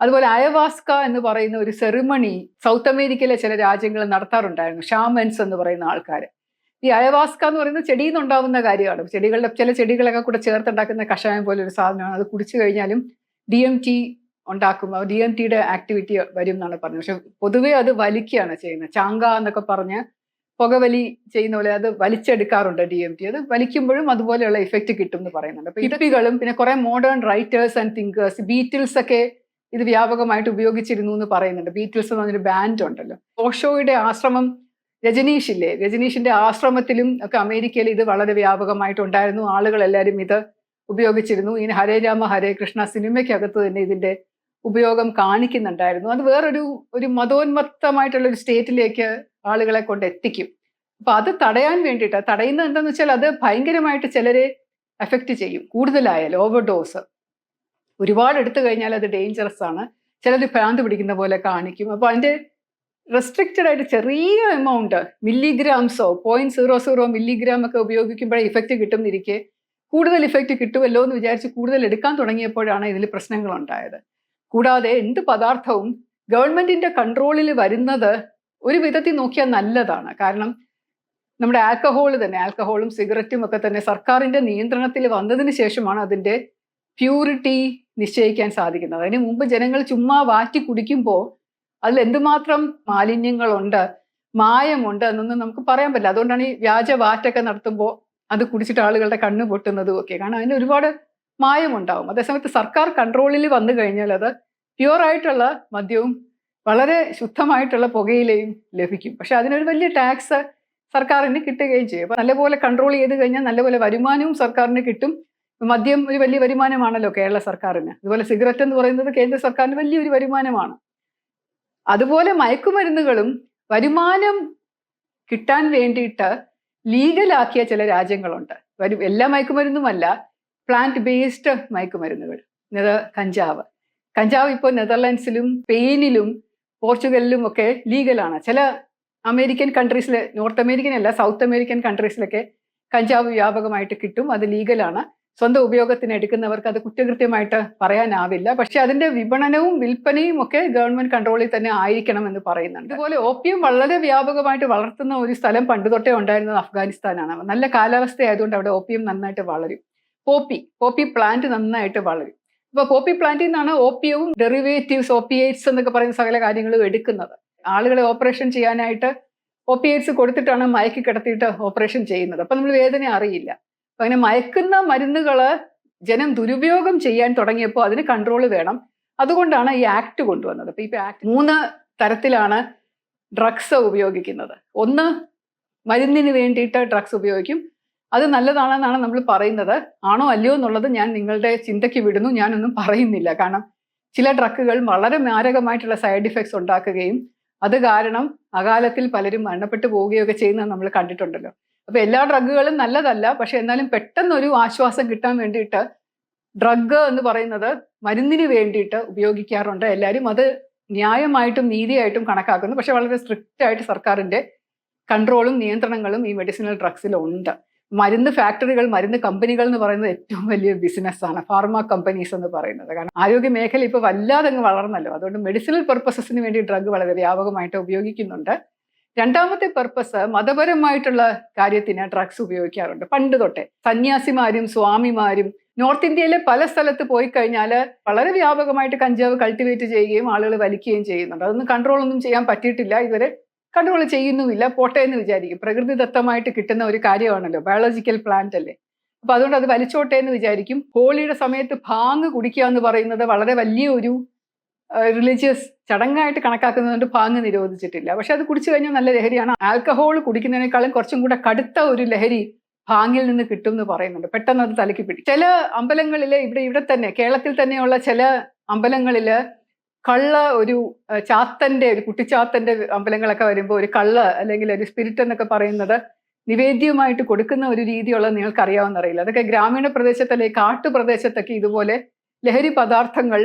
അതുപോലെ അയവാസ്ക എന്ന് പറയുന്ന ഒരു സെറിമണി സൗത്ത് അമേരിക്കയിലെ ചില രാജ്യങ്ങൾ നടത്താറുണ്ടായിരുന്നു. ഷാമൻസ് എന്ന് പറയുന്ന ആൾക്കാർ ഈ അയവാസ്ക എന്ന് പറയുന്നത് ചെടിയിൽ നിന്നുണ്ടാവുന്ന കാര്യമാണ്. ചെടികളുടെ ചില ചെടികളൊക്കെ കൂടെ ചേർത്തുണ്ടാക്കുന്ന കഷായം പോലെ ഒരു സാധനമാണ്. അത് കുടിച്ചു കഴിഞ്ഞാലും ഡി എം ടി ഉണ്ടാക്കും ഡി എം ടിയുടെ ആക്ടിവിറ്റി വരും എന്നാണ് പറഞ്ഞത്. പക്ഷെ പൊതുവേ അത് വലിക്കുകയാണ് ചെയ്യുന്നത്. ചാങ്ക എന്നൊക്കെ പറഞ്ഞ് പുകവലി ചെയ്യുന്ന പോലെ അത് വലിച്ചെടുക്കാറുണ്ട് ഡി എം ടി അത് വലിക്കുമ്പോഴും അതുപോലെയുള്ള ഇഫക്റ്റ് കിട്ടും എന്ന് പറയുന്നുണ്ട്. അപ്പൊ ഇപ്പികളും പിന്നെ കുറെ modern writers and thinkers Beatles ഒക്കെ ഇത് വ്യാപകമായിട്ട് ഉപയോഗിച്ചിരുന്നു എന്ന് പറയുന്നുണ്ട്. ബീറ്റിൽസ് എന്ന് പറഞ്ഞൊരു ബാൻഡ് ഉണ്ടല്ലോ. ഓഷോയുടെ ആശ്രമം രജനീഷ് ഇല്ലേ? രജനീഷിന്റെ ആശ്രമത്തിലും ഒക്കെ അമേരിക്കയിൽ ഇത് വളരെ വ്യാപകമായിട്ട് ഉണ്ടായിരുന്നു. ആളുകൾ എല്ലാവരും ഇത് ഉപയോഗിച്ചിരുന്നു. ഇനി ഹരേ രാമ ഹരേ കൃഷ്ണ സിനിമയ്ക്കകത്ത് തന്നെ ഇതിന്റെ ഉപയോഗം കാണിക്കുന്നുണ്ടായിരുന്നു. അത് വേറൊരു ഒരു മതോന്മത്തമായിട്ടുള്ള ഒരു സ്റ്റേറ്റിലേക്ക് ആളുകളെ കൊണ്ട് എത്തിക്കും. അപ്പൊ അത് തടയാൻ വേണ്ടിയിട്ട് തടയുന്നത് എന്താണെന്ന് വെച്ചാൽ അത് ഭയങ്കരമായിട്ട് ചിലരെ എഫക്റ്റ് ചെയ്യും. കൂടുതലായാൽ ഓവർഡോസ് ഒരുപാട് എടുത്തു കഴിഞ്ഞാൽ അത് ഡേഞ്ചറസ് ആണ്. ചിലത് ഭ്രാന്ത് പിടിക്കുന്ന പോലെ കാണിക്കും. അപ്പോൾ അതിന്റെ റെസ്ട്രിക്റ്റഡ് ആയിട്ട് ചെറിയ എമൗണ്ട് മില്ലിഗ്രാംസോ പോയിന്റ് സീറോ സീറോ മില്ലിഗ്രാം ഒക്കെ ഉപയോഗിക്കുമ്പോഴേ ഇഫക്റ്റ് കിട്ടുന്നിരിക്കെ. കൂടുതൽ ഇഫക്റ്റ് കിട്ടുമല്ലോ എന്ന് വിചാരിച്ച് കൂടുതൽ എടുക്കാൻ തുടങ്ങിയപ്പോഴാണ് ഇതിൽ പ്രശ്നങ്ങൾ ഉണ്ടായത് കൂടാതെ എന്ത് പദാർത്ഥവും ഗവൺമെന്റിന്റെ കൺട്രോളിൽ വരുന്നത് ഒരു വിധത്തിൽ നോക്കിയാൽ നല്ലതാണ്. കാരണം നമ്മുടെ ആൽക്കഹോൾ തന്നെ ആൽക്കഹോളും സിഗരറ്റും ഒക്കെ തന്നെ സർക്കാരിന്റെ നിയന്ത്രണത്തിൽ വന്നതിന് ശേഷമാണ് അതിന്റെ പ്യൂരിറ്റി നിശ്ചയിക്കാൻ സാധിക്കുന്നത്. അതിന് മുമ്പ് ജനങ്ങൾ ചുമ്മാ വാറ്റി കുടിക്കുമ്പോൾ അതിൽ എന്തുമാത്രം മാലിന്യങ്ങളുണ്ട് മായമുണ്ട് എന്നൊന്നും നമുക്ക് പറയാൻ പറ്റില്ല. അതുകൊണ്ടാണ് ഈ വ്യാജ വാറ്റൊക്കെ നടത്തുമ്പോൾ അത് കുടിച്ചിട്ട് ആളുകളുടെ കണ്ണ് പൊട്ടുന്നതും ഒക്കെ. കാരണം അതിന് ഒരുപാട് മായമുണ്ടാവും. അതേസമയത്ത് സർക്കാർ കൺട്രോളിൽ വന്നു കഴിഞ്ഞാൽ അത് പ്യുവർ ആയിട്ടുള്ള മദ്യവും വളരെ ശുദ്ധമായിട്ടുള്ള പുകയിലയും ലഭിക്കും. പക്ഷെ അതിനൊരു വലിയ ടാക്സ് സർക്കാരിന് കിട്ടുകയും ചെയ്യും. അപ്പം നല്ലപോലെ കൺട്രോൾ ചെയ്ത് കഴിഞ്ഞാൽ നല്ലപോലെ വരുമാനവും സർക്കാരിന് കിട്ടും. മദ്യം ഒരു വലിയ വരുമാനമാണല്ലോ കേരള സർക്കാരിന്. അതുപോലെ സിഗരറ്റ് എന്ന് പറയുന്നത് കേന്ദ്ര സർക്കാരിന് വലിയൊരു വരുമാനമാണ്. അതുപോലെ മയക്കുമരുന്നുകളും വരുമാനം കിട്ടാൻ വേണ്ടിയിട്ട് ലീഗലാക്കിയ ചില രാജ്യങ്ങളുണ്ട്. എല്ലാ മയക്കുമരുന്നുമല്ല പ്ലാന്റ് ബേസ്ഡ് മയക്കുമരുന്നുകൾ കഞ്ചാവ്. കഞ്ചാവ് ഇപ്പോൾ നെതർലാൻഡ്സിലും സ്പെയിനിലും പോർച്ചുഗലിലും ഒക്കെ ലീഗലാണ്. ചില അമേരിക്കൻ കൺട്രീസിൽ നോർത്ത് അമേരിക്കൻ അല്ല സൗത്ത് അമേരിക്കൻ കൺട്രീസിലൊക്കെ കഞ്ചാവ് വ്യാപകമായിട്ട് കിട്ടും. അത് ലീഗലാണ്. സ്വന്തം ഉപയോഗത്തിന് എടുക്കുന്നവർക്ക് അത് കുറ്റകൃത്യമായിട്ട് പറയാനാവില്ല. പക്ഷേ അതിന്റെ വിപണനവും വിൽപ്പനയും ഒക്കെ ഗവൺമെന്റ് കൺട്രോളിൽ തന്നെ ആയിരിക്കണം എന്ന് പറയുന്നുണ്ട്. അതുപോലെ ഓപ്പിയം വളരെ വ്യാപകമായിട്ട് വളർത്തുന്ന ഒരു സ്ഥലം പണ്ട് തൊട്ടേ ഉണ്ടായിരുന്നത് അഫ്ഗാനിസ്ഥാനാണ്. നല്ല കാലാവസ്ഥ ആയതുകൊണ്ട് അവിടെ ഓപ്പിയം നന്നായിട്ട് വളരും. പോപ്പി പോപ്പി പ്ലാന്റ് നന്നായിട്ട് വളരും. ഇപ്പൊ പോപ്പി പ്ലാന്റിൽ നിന്നാണ് ഓപ്പിയവും ഡെറിവേറ്റീവ്സ് ഓപ്പിയേറ്റ്സ് എന്നൊക്കെ പറയുന്ന സകല കാര്യങ്ങളും എടുക്കുന്നത്. ആളുകളെ ഓപ്പറേഷൻ ചെയ്യാനായിട്ട് ഓപ്പിയേറ്റ്സ് കൊടുത്തിട്ടാണ് മയക്കി കിടത്തിയിട്ട് ഓപ്പറേഷൻ ചെയ്യുന്നത്. അപ്പൊ നമ്മൾ വേദന അറിയില്ല. അങ്ങനെ മയക്കുന്ന മരുന്നുകൾ ജനം ദുരുപയോഗം ചെയ്യാൻ തുടങ്ങിയപ്പോൾ അതിന് കൺട്രോൾ വേണം. അതുകൊണ്ടാണ് ഈ ആക്ട് കൊണ്ടുവന്നത്. അപ്പൊ ഈ ആക്ട് മൂന്ന് തരത്തിലാണ് ഡ്രഗ്സ് ഉപയോഗിക്കുന്നത്. ഒന്ന് മരുന്നിന് വേണ്ടിയിട്ട് ഡ്രഗ്സ് ഉപയോഗിക്കും. അത് നല്ലതാണെന്നാണ് നമ്മൾ പറയുന്നത്. ആണോ അല്ലയോ എന്നുള്ളത് ഞാൻ നിങ്ങളുടെ ചിന്തയ്ക്ക് വിടുന്നു. ഞാനൊന്നും പറയുന്നില്ല. കാരണം ചില ഡ്രഗുകൾ വളരെ മാരകമായിട്ടുള്ള സൈഡ് ഇഫക്ട്സ് ഉണ്ടാക്കുകയും അത് കാരണം അകാലത്തിൽ പലരും മരണപ്പെട്ടു പോവുകയൊക്കെ ചെയ്യുന്നത് നമ്മൾ കണ്ടിട്ടുണ്ടല്ലോ. അപ്പൊ എല്ലാ ഡ്രഗുകളും നല്ലതല്ല. പക്ഷെ എന്നാലും പെട്ടെന്നൊരു ആശ്വാസം കിട്ടാൻ വേണ്ടിയിട്ട് ഡ്രഗ് എന്ന് പറയുന്നത് മരുന്നിന് വേണ്ടിയിട്ട് ഉപയോഗിക്കാറുണ്ട്. എല്ലാവരും അത് ന്യായമായിട്ടും നീതിയായിട്ടും കണക്കാക്കുന്നു. പക്ഷെ വളരെ സ്ട്രിക്റ്റ് ആയിട്ട് സർക്കാരിന്റെ കൺട്രോളും നിയന്ത്രണങ്ങളും ഈ മെഡിസിനൽ ഡ്രഗ്സിലുണ്ട്. മരുന്ന് ഫാക്ടറികൾ മരുന്ന് കമ്പനികൾ എന്ന് പറയുന്നത് ഏറ്റവും വലിയ ബിസിനസ്സാണ് ഫാർമ കമ്പനീസ് എന്ന് പറയുന്നത്. കാരണം ആരോഗ്യ മേഖല ഇപ്പോൾ വല്ലാതെ അങ്ങ് വളർന്നല്ലോ. അതുകൊണ്ട് മെഡിസിനൽ പർപ്പസസിന് വേണ്ടി ഡ്രഗ് വളരെ വ്യാപകമായിട്ട് ഉപയോഗിക്കുന്നുണ്ട്. രണ്ടാമത്തെ പർപ്പസ് മതപരമായിട്ടുള്ള കാര്യത്തിന് ഡ്രഗ്സ് ഉപയോഗിക്കാറുണ്ട്. പണ്ട് തൊട്ടേ സന്യാസിമാരും സ്വാമിമാരും നോർത്ത് ഇന്ത്യയിലെ പല സ്ഥലത്ത് പോയി കഴിഞ്ഞാൽ വളരെ വ്യാപകമായിട്ട് കഞ്ചാവ് കൾട്ടിവേറ്റ് ചെയ്യുകയും ആളുകൾ വലിക്കുകയും ചെയ്യുന്നുണ്ട്. അതൊന്നും കൺട്രോൾ ഒന്നും ചെയ്യാൻ പറ്റിയിട്ടില്ല. ഇവരെ കൺട്രോൾ ചെയ്യുന്നുമില്ല പോട്ടെ എന്ന് വിചാരിക്കും. പ്രകൃതിദത്തമായിട്ട് കിട്ടുന്ന ഒരു കാര്യമാണല്ലോ ബയോളജിക്കൽ പ്ലാന്റ് അല്ലേ? അപ്പൊ അതുകൊണ്ട് അത് വലിച്ചോട്ടെ എന്ന് വിചാരിക്കും. ഹോളിയുടെ സമയത്ത് ഭാങ് കുടിക്കുക എന്ന് പറയുന്നത് വളരെ വലിയ ഒരു റിലീജിയസ് ചടങ്ങായിട്ട് കണക്കാക്കുന്നതുകൊണ്ട് ഭാങ് നിരോധിച്ചിട്ടില്ല. പക്ഷെ അത് കുടിച്ചു കഴിഞ്ഞാൽ നല്ല ലഹരിയാണ്. ആൽക്കഹോൾ കുടിക്കുന്നതിനേക്കാളും കുറച്ചും കൂടെ കടുത്ത ഒരു ലഹരി ഭാങ്ങിൽ നിന്ന് കിട്ടും എന്ന് പറയുന്നുണ്ട്. പെട്ടെന്ന് അത് തലയ്ക്ക് പിടിക്കും ചില അമ്പലങ്ങളിൽ ഇവിടെ ഇവിടെ തന്നെ കേരളത്തിൽ തന്നെയുള്ള ചില അമ്പലങ്ങളിൽ കള്ള ഒരു ചാത്തന്റെ ഒരു കുട്ടിച്ചാത്തന്റെ അമ്പലങ്ങളൊക്കെ വരുമ്പോൾ ഒരു കള്ള അല്ലെങ്കിൽ ഒരു സ്പിരിറ്റ് എന്നൊക്കെ പറയുന്നത് നിവേദ്യമായിട്ട് കൊടുക്കുന്ന ഒരു രീതിയുള്ളത് നിങ്ങൾക്ക് അറിയാവുന്നറിയില്ല അതൊക്കെ ഗ്രാമീണ പ്രദേശത്തല്ലെ കാട്ടുപ്രദേശത്തൊക്കെ ഇതുപോലെ ലഹരി പദാർത്ഥങ്ങൾ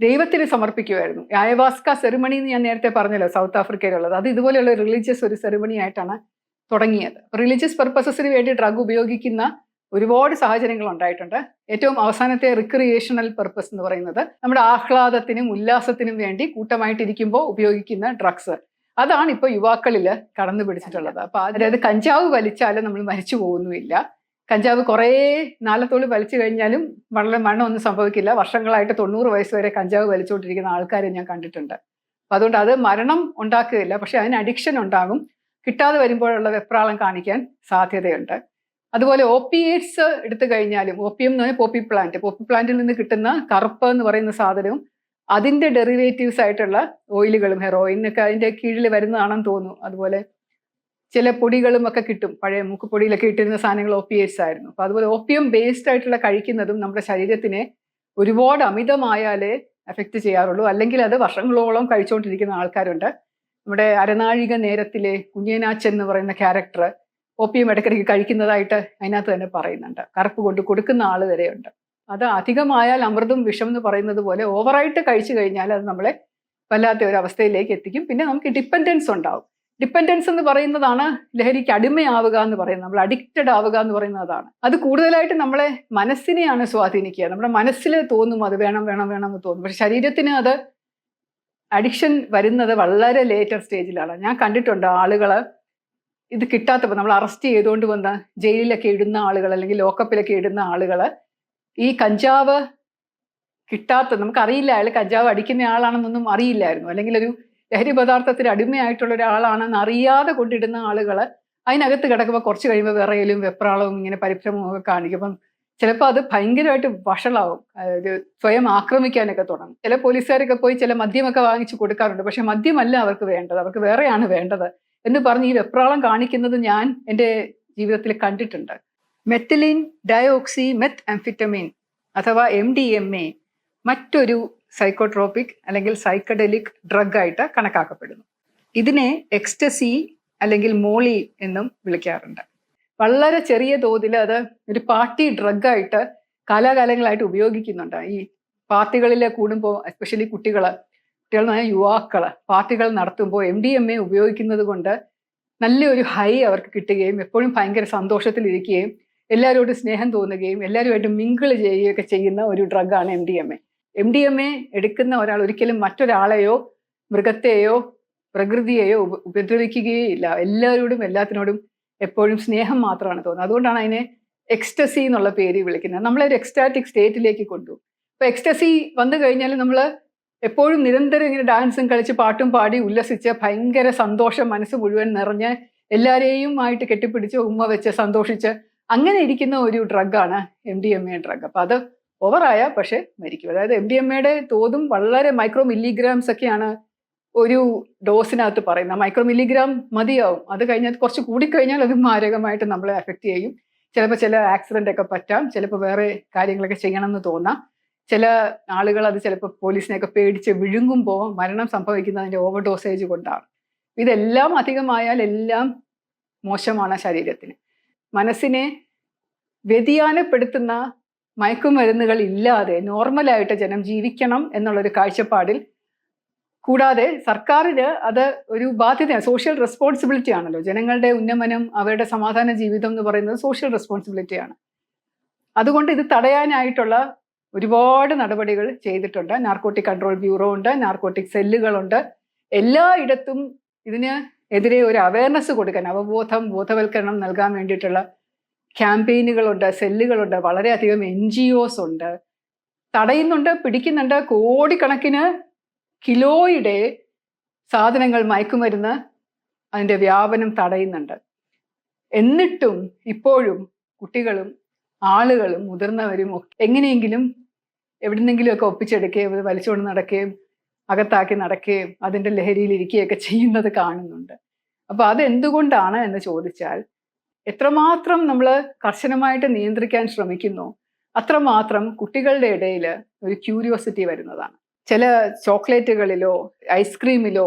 ദൈവത്തിന് സമർപ്പിക്കുമായിരുന്നു ആയവാസ്ക സെറിമണി എന്ന് ഞാൻ നേരത്തെ പറഞ്ഞല്ലോ സൗത്ത് ആഫ്രിക്കയിലുള്ളത്. അത് ഇതുപോലെയുള്ള റിലീജിയസ് ഒരു സെറിമണി ആയിട്ടാണ് തുടങ്ങിയത്. റിലീജിയസ് പർപ്പസസിന് വേണ്ടി ഡ്രഗ് ഉപയോഗിക്കുന്ന ഒരുപാട് സാഹചര്യങ്ങൾ ഉണ്ടായിട്ടുണ്ട്. ഏറ്റവും അവസാനത്തെ റിക്രിയേഷണൽ പർപ്പസ് എന്ന് പറയുന്നത് നമ്മുടെ ആഹ്ലാദത്തിനും ഉല്ലാസത്തിനും വേണ്ടി കൂട്ടമായിട്ടിരിക്കുമ്പോൾ ഉപയോഗിക്കുന്ന ഡ്രഗ്സ് അതാണ് ഇപ്പോൾ യുവാക്കളിൽ കടന്നു പിടിച്ചിട്ടുള്ളത്. അപ്പോൾ അതായത് കഞ്ചാവ് വലിച്ചാലും നമ്മൾ മരിച്ചു പോകുന്നുമില്ല. കഞ്ചാവ് കുറേ നാലത്തോളി വലിച്ചു കഴിഞ്ഞാലും വളരെ ഒന്നും സംഭവിക്കില്ല. വർഷങ്ങളായിട്ട് തൊണ്ണൂറ് വയസ്സ് വരെ കഞ്ചാവ് വലിച്ചുകൊണ്ടിരിക്കുന്ന ആൾക്കാരെ ഞാൻ കണ്ടിട്ടുണ്ട്. അപ്പൊ അതുകൊണ്ട് അത് മരണം ഉണ്ടാക്കുകയില്ല. പക്ഷെ അതിന് അഡിക്ഷൻ ഉണ്ടാകും. കിട്ടാതെ വരുമ്പോഴുള്ള വെപ്രാളം കാണിക്കാൻ സാധ്യതയുണ്ട്. അതുപോലെ ഓപ്പിയേറ്റ്സ് എടുത്തു കഴിഞ്ഞാലും ഓപ്പിയം എന്ന് പറഞ്ഞാൽ പോപ്പി പ്ലാന്റ് പോപ്പി പ്ലാന്റിൽ നിന്ന് കിട്ടുന്ന കറുപ്പ് എന്ന് പറയുന്ന സാധനവും അതിന്റെ ഡെറിവേറ്റീവ്സ് ആയിട്ടുള്ള ഓയിലുകളും ഹെറോയിനൊക്കെ അതിന്റെ കീഴിൽ വരുന്നതാണെന്ന് തോന്നുന്നു. അതുപോലെ ചില പൊടികളും ഒക്കെ കിട്ടും. പഴയ മൂക്കുപൊടിയിലൊക്കെ ഇട്ടിരുന്ന സാധനങ്ങൾ ഓപ്പിയേറ്റ്സ് ആയിരുന്നു. അപ്പോൾ അതുപോലെ ഓപ്പിയം ബേസ്ഡ് ആയിട്ടുള്ള കഴിക്കുന്നതും നമ്മുടെ ശരീരത്തിനെ ഒരുപാട് അമിതമായാലേ എഫക്റ്റ് ചെയ്യാറുള്ളൂ. അല്ലെങ്കിൽ അത് വർഷങ്ങളോളം കഴിച്ചുകൊണ്ടിരിക്കുന്ന ആൾക്കാരുണ്ട്. നമ്മുടെ അരനാഴിക നേരത്തിലെ കുഞ്ഞേനാച്ചൻ എന്ന് പറയുന്ന ക്യാരക്ടർ ഓപ്പിയം ഇടയ്ക്കിടയ്ക്ക് കഴിക്കുന്നതായിട്ട് അതിനകത്ത് തന്നെ പറയുന്നുണ്ട്. കറുപ്പ് കൊണ്ട് കൊടുക്കുന്ന ആൾ വരെയുണ്ട്. അത് അധികമായാൽ അമൃതും വിഷം എന്ന് പറയുന്നത് പോലെ ഓവറായിട്ട് കഴിച്ചു കഴിഞ്ഞാൽ അത് നമ്മളെ വല്ലാത്ത ഒരു അവസ്ഥയിലേക്ക് എത്തിക്കും. പിന്നെ നമുക്ക് ഡിപ്പെൻഡൻസ് ഉണ്ടാവും. ഡിപ്പെൻഡൻസ് എന്ന് പറയുന്നതാണ് ലഹരിക്ക് അടിമയാവുക എന്ന് പറയുന്നത്. നമ്മൾ അഡിക്റ്റഡ് ആവുക എന്ന് പറയുന്നത് അതാണ്. അത് കൂടുതലായിട്ട് നമ്മളെ മനസ്സിനെയാണ് സ്വാധീനിക്കുക. നമ്മുടെ മനസ്സിൽ തോന്നും അത് വേണം വേണം വേണം എന്ന് തോന്നും. പക്ഷെ ശരീരത്തിന് അത് അഡിക്ഷൻ വരുന്നത് വളരെ ലേറ്റർ സ്റ്റേജിലാണ് ഞാൻ കണ്ടിട്ടുണ്ട് ആളുകൾ ഇത് കിട്ടാത്തപ്പോൾ നമ്മൾ അറസ്റ്റ് ചെയ്തുകൊണ്ട് വന്ന ജയിലിലൊക്കെ ഇടുന്ന ആളുകൾ അല്ലെങ്കിൽ ലോക്കപ്പിലൊക്കെ ഇടുന്ന ആളുകൾ ഈ കഞ്ചാവ് കിട്ടാത്ത നമുക്കറിയില്ല അയാൾ കഞ്ചാവ് അടിക്കുന്ന ആളാണെന്നൊന്നും അറിയില്ലായിരുന്നു. അല്ലെങ്കിൽ ഒരു ലഹരി പദാർത്ഥത്തിന് അടിമയായിട്ടുള്ള ഒരാളാണെന്ന് അറിയാതെ കൊണ്ടിടുന്ന ആളുകൾ അതിനകത്ത് കിടക്കുമ്പോൾ കുറച്ച് കഴിയുമ്പോൾ വിറയലും വെപ്രാളവും ഇങ്ങനെ പരിഭ്രമവും ഒക്കെ കാണിക്കും. അപ്പം ചിലപ്പോൾ അത് ഭയങ്കരമായിട്ട് വഷളാവും. അതായത് സ്വയം ആക്രമിക്കാനൊക്കെ തുടങ്ങും. ചില പോലീസുകാരൊക്കെ പോയി ചില മദ്യമൊക്കെ വാങ്ങിച്ചു കൊടുക്കാറുണ്ട്. പക്ഷെ മദ്യമല്ല അവർക്ക് വേണ്ടത്. അവർക്ക് വേറെയാണ് വേണ്ടത്. എന്ന് പറഞ്ഞ് ഈ വെപ്രാളം കാണിക്കുന്നത് ഞാൻ എന്റെ ജീവിതത്തിൽ കണ്ടിട്ടുണ്ട്. മെത്തിലിൻ ഡയോക്സി മെത്ത് ആംഫിറ്റമിൻ അഥവാ എം ഡി എം എ മറ്റൊരു സൈക്കോട്രോപിക് അല്ലെങ്കിൽ സൈക്കഡലിക് ഡ്രഗ് ആയിട്ട് കണക്കാക്കപ്പെടുന്നു. ഇതിനെ എക്സ്റ്റസി അല്ലെങ്കിൽ മോളി എന്നും വിളിക്കാറുണ്ട്. വളരെ ചെറിയ തോതിൽ അത് ഒരു പാർട്ടി ഡ്രഗായിട്ട് കാലാകാലങ്ങളായിട്ട് ഉപയോഗിക്കുന്നുണ്ട്. ഈ പാർട്ടികളിൽ കൂടുമ്പോൾ എസ്പെഷ്യലി കുട്ടികൾ പറഞ്ഞാൽ യുവാക്കൾ പാർട്ടികൾ നടത്തുമ്പോൾ എം ഡി എം എ ഉപയോഗിക്കുന്നത് കൊണ്ട് നല്ലൊരു ഹൈ അവർക്ക് കിട്ടുകയും എപ്പോഴും ഭയങ്കര സന്തോഷത്തിലിരിക്കുകയും എല്ലാവരോടും സ്നേഹം തോന്നുകയും എല്ലാവരുമായിട്ട് മിങ്കിൾ ചെയ്യുകയൊക്കെ ചെയ്യുന്ന ഒരു ഡ്രഗാണ് M D M A M D M A എടുക്കുന്ന ഒരാൾ ഒരിക്കലും മറ്റൊരാളെയോ മൃഗത്തെയോ പ്രകൃതിയെയോ ഉപദ്രവിക്കുകയേ ഉപദ്രവിക്കുകയില്ല. എല്ലാവരോടും എല്ലാത്തിനോടും എപ്പോഴും സ്നേഹം മാത്രമാണ് തോന്നുന്നത്. അതുകൊണ്ടാണ് അതിനെ എക്സ്റ്റസി എന്നുള്ള പേര് വിളിക്കുന്നത്. നമ്മളെ ഒരു എക്സ്റ്റാറ്റിക് സ്റ്റേറ്റിലേക്ക് കൊണ്ടുപോകും. അപ്പോൾ എക്സ്റ്റസി വന്നു കഴിഞ്ഞാൽ നമ്മൾ എപ്പോഴും നിരന്തരം ഇങ്ങനെ ഡാൻസും കളിച്ച് പാട്ടും പാടി ഉല്ലസിച്ച് ഭയങ്കര സന്തോഷം മനസ്സ് മുഴുവൻ നിറഞ്ഞ് എല്ലാവരെയും ആയിട്ട് കെട്ടിപ്പിടിച്ച് ഉമ്മ വെച്ച് സന്തോഷിച്ച് അങ്ങനെ ഇരിക്കുന്ന ഒരു ഡ്രഗാണ് M D M A drug അപ്പം അത് ഓവറായ പക്ഷേ മരിക്കും. അതായത് എം ഡി എം എയുടെ തോതും വളരെ മൈക്രോ മില്ലിഗ്രാംസ് ഒക്കെയാണ് ഒരു ഡോസിനകത്ത് പറയുന്നത്. മൈക്രോ മില്ലിഗ്രാം മതിയാവും. അത് കഴിഞ്ഞാൽ കുറച്ച് കൂടിക്കഴിഞ്ഞാൽ അത് മാരകമായിട്ട് നമ്മളെ എഫക്റ്റ് ചെയ്യും. ചിലപ്പോൾ ചില ആക്സിഡന്റ് ഒക്കെ പറ്റാം. ചിലപ്പോൾ വേറെ കാര്യങ്ങളൊക്കെ ചെയ്യണമെന്ന് തോന്നാം. ചില ആളുകൾ അത് ചിലപ്പോൾ പോലീസിനെയൊക്കെ പേടിച്ച് വിഴുങ്ങുമ്പോൾ മരണം സംഭവിക്കുന്നത് അതിന്റെ ഓവർ ഡോസേജ് കൊണ്ടാണ്. ഇതെല്ലാം അധികമായാൽ എല്ലാം മോശമാണ് ശരീരത്തിന്. മനസ്സിനെ വ്യതിയാനപ്പെടുത്തുന്ന മയക്കുമരുന്നുകൾ ഇല്ലാതെ നോർമലായിട്ട് ജനം ജീവിക്കണം എന്നുള്ളൊരു കാഴ്ചപ്പാടിൽ കൂടാതെ സർക്കാരിന് അത് ഒരു ബാധ്യതയാണ്. സോഷ്യൽ റെസ്പോൺസിബിലിറ്റി ആണല്ലോ. ജനങ്ങളുടെ ഉന്നമനം അവരുടെ സമാധാന ജീവിതം എന്ന് പറയുന്നത് സോഷ്യൽ റെസ്പോൺസിബിലിറ്റിയാണ് അതുകൊണ്ട് ഇത് തടയാനായിട്ടുള്ള ഒരുപാട് നടപടികൾ ചെയ്തിട്ടുണ്ട്. നാർക്കോട്ടിക് കൺട്രോൾ ബ്യൂറോ ഉണ്ട് നാർക്കോട്ടിക് സെല്ലുകളുണ്ട് എല്ലായിടത്തും ഇതിന് എതിരെ ഒരു അവയർനെസ് കൊടുക്കാൻ അവബോധം ബോധവൽക്കരണം നൽകാൻ വേണ്ടിയിട്ടുള്ള ക്യാമ്പയിനുകളുണ്ട് സെല്ലുകളുണ്ട് വളരെയധികം എൻ ജി ഒസ് ഉണ്ട്. തടയുന്നുണ്ട് പിടിക്കുന്നുണ്ട്. കോടിക്കണക്കിന് കിലോയുടെ സാധനങ്ങൾ മയക്കുമരുന്ന് അതിന്റെ വ്യാപനം തടയുന്നുണ്ട്. എന്നിട്ടും ഇപ്പോഴും കുട്ടികളും ആളുകളും മുതിർന്നവരും എങ്ങനെയെങ്കിലും എവിടുന്നെങ്കിലുമൊക്കെ ഒപ്പിച്ചെടുക്കുകയും വലിച്ചുകൊണ്ട് നടക്കുകയും അകത്താക്കി നടക്കുകയും അതിന്റെ ലഹരിയിൽ ഇരിക്കുകയൊക്കെ ചെയ്യുന്നത് കാണുന്നുണ്ട്. അപ്പോൾ അതെന്തുകൊണ്ടാണ് എന്ന് ചോദിച്ചാൽ എത്രമാത്രം നമ്മൾ കർശനമായിട്ട് നിയന്ത്രിക്കാൻ ശ്രമിക്കുന്നു അത്രമാത്രം കുട്ടികളുടെ ഇടയിൽ ഒരു ക്യൂരിയോസിറ്റി വരുന്നതാണ്. ചില ചോക്ലേറ്റുകളിലോ ഐസ്ക്രീമിലോ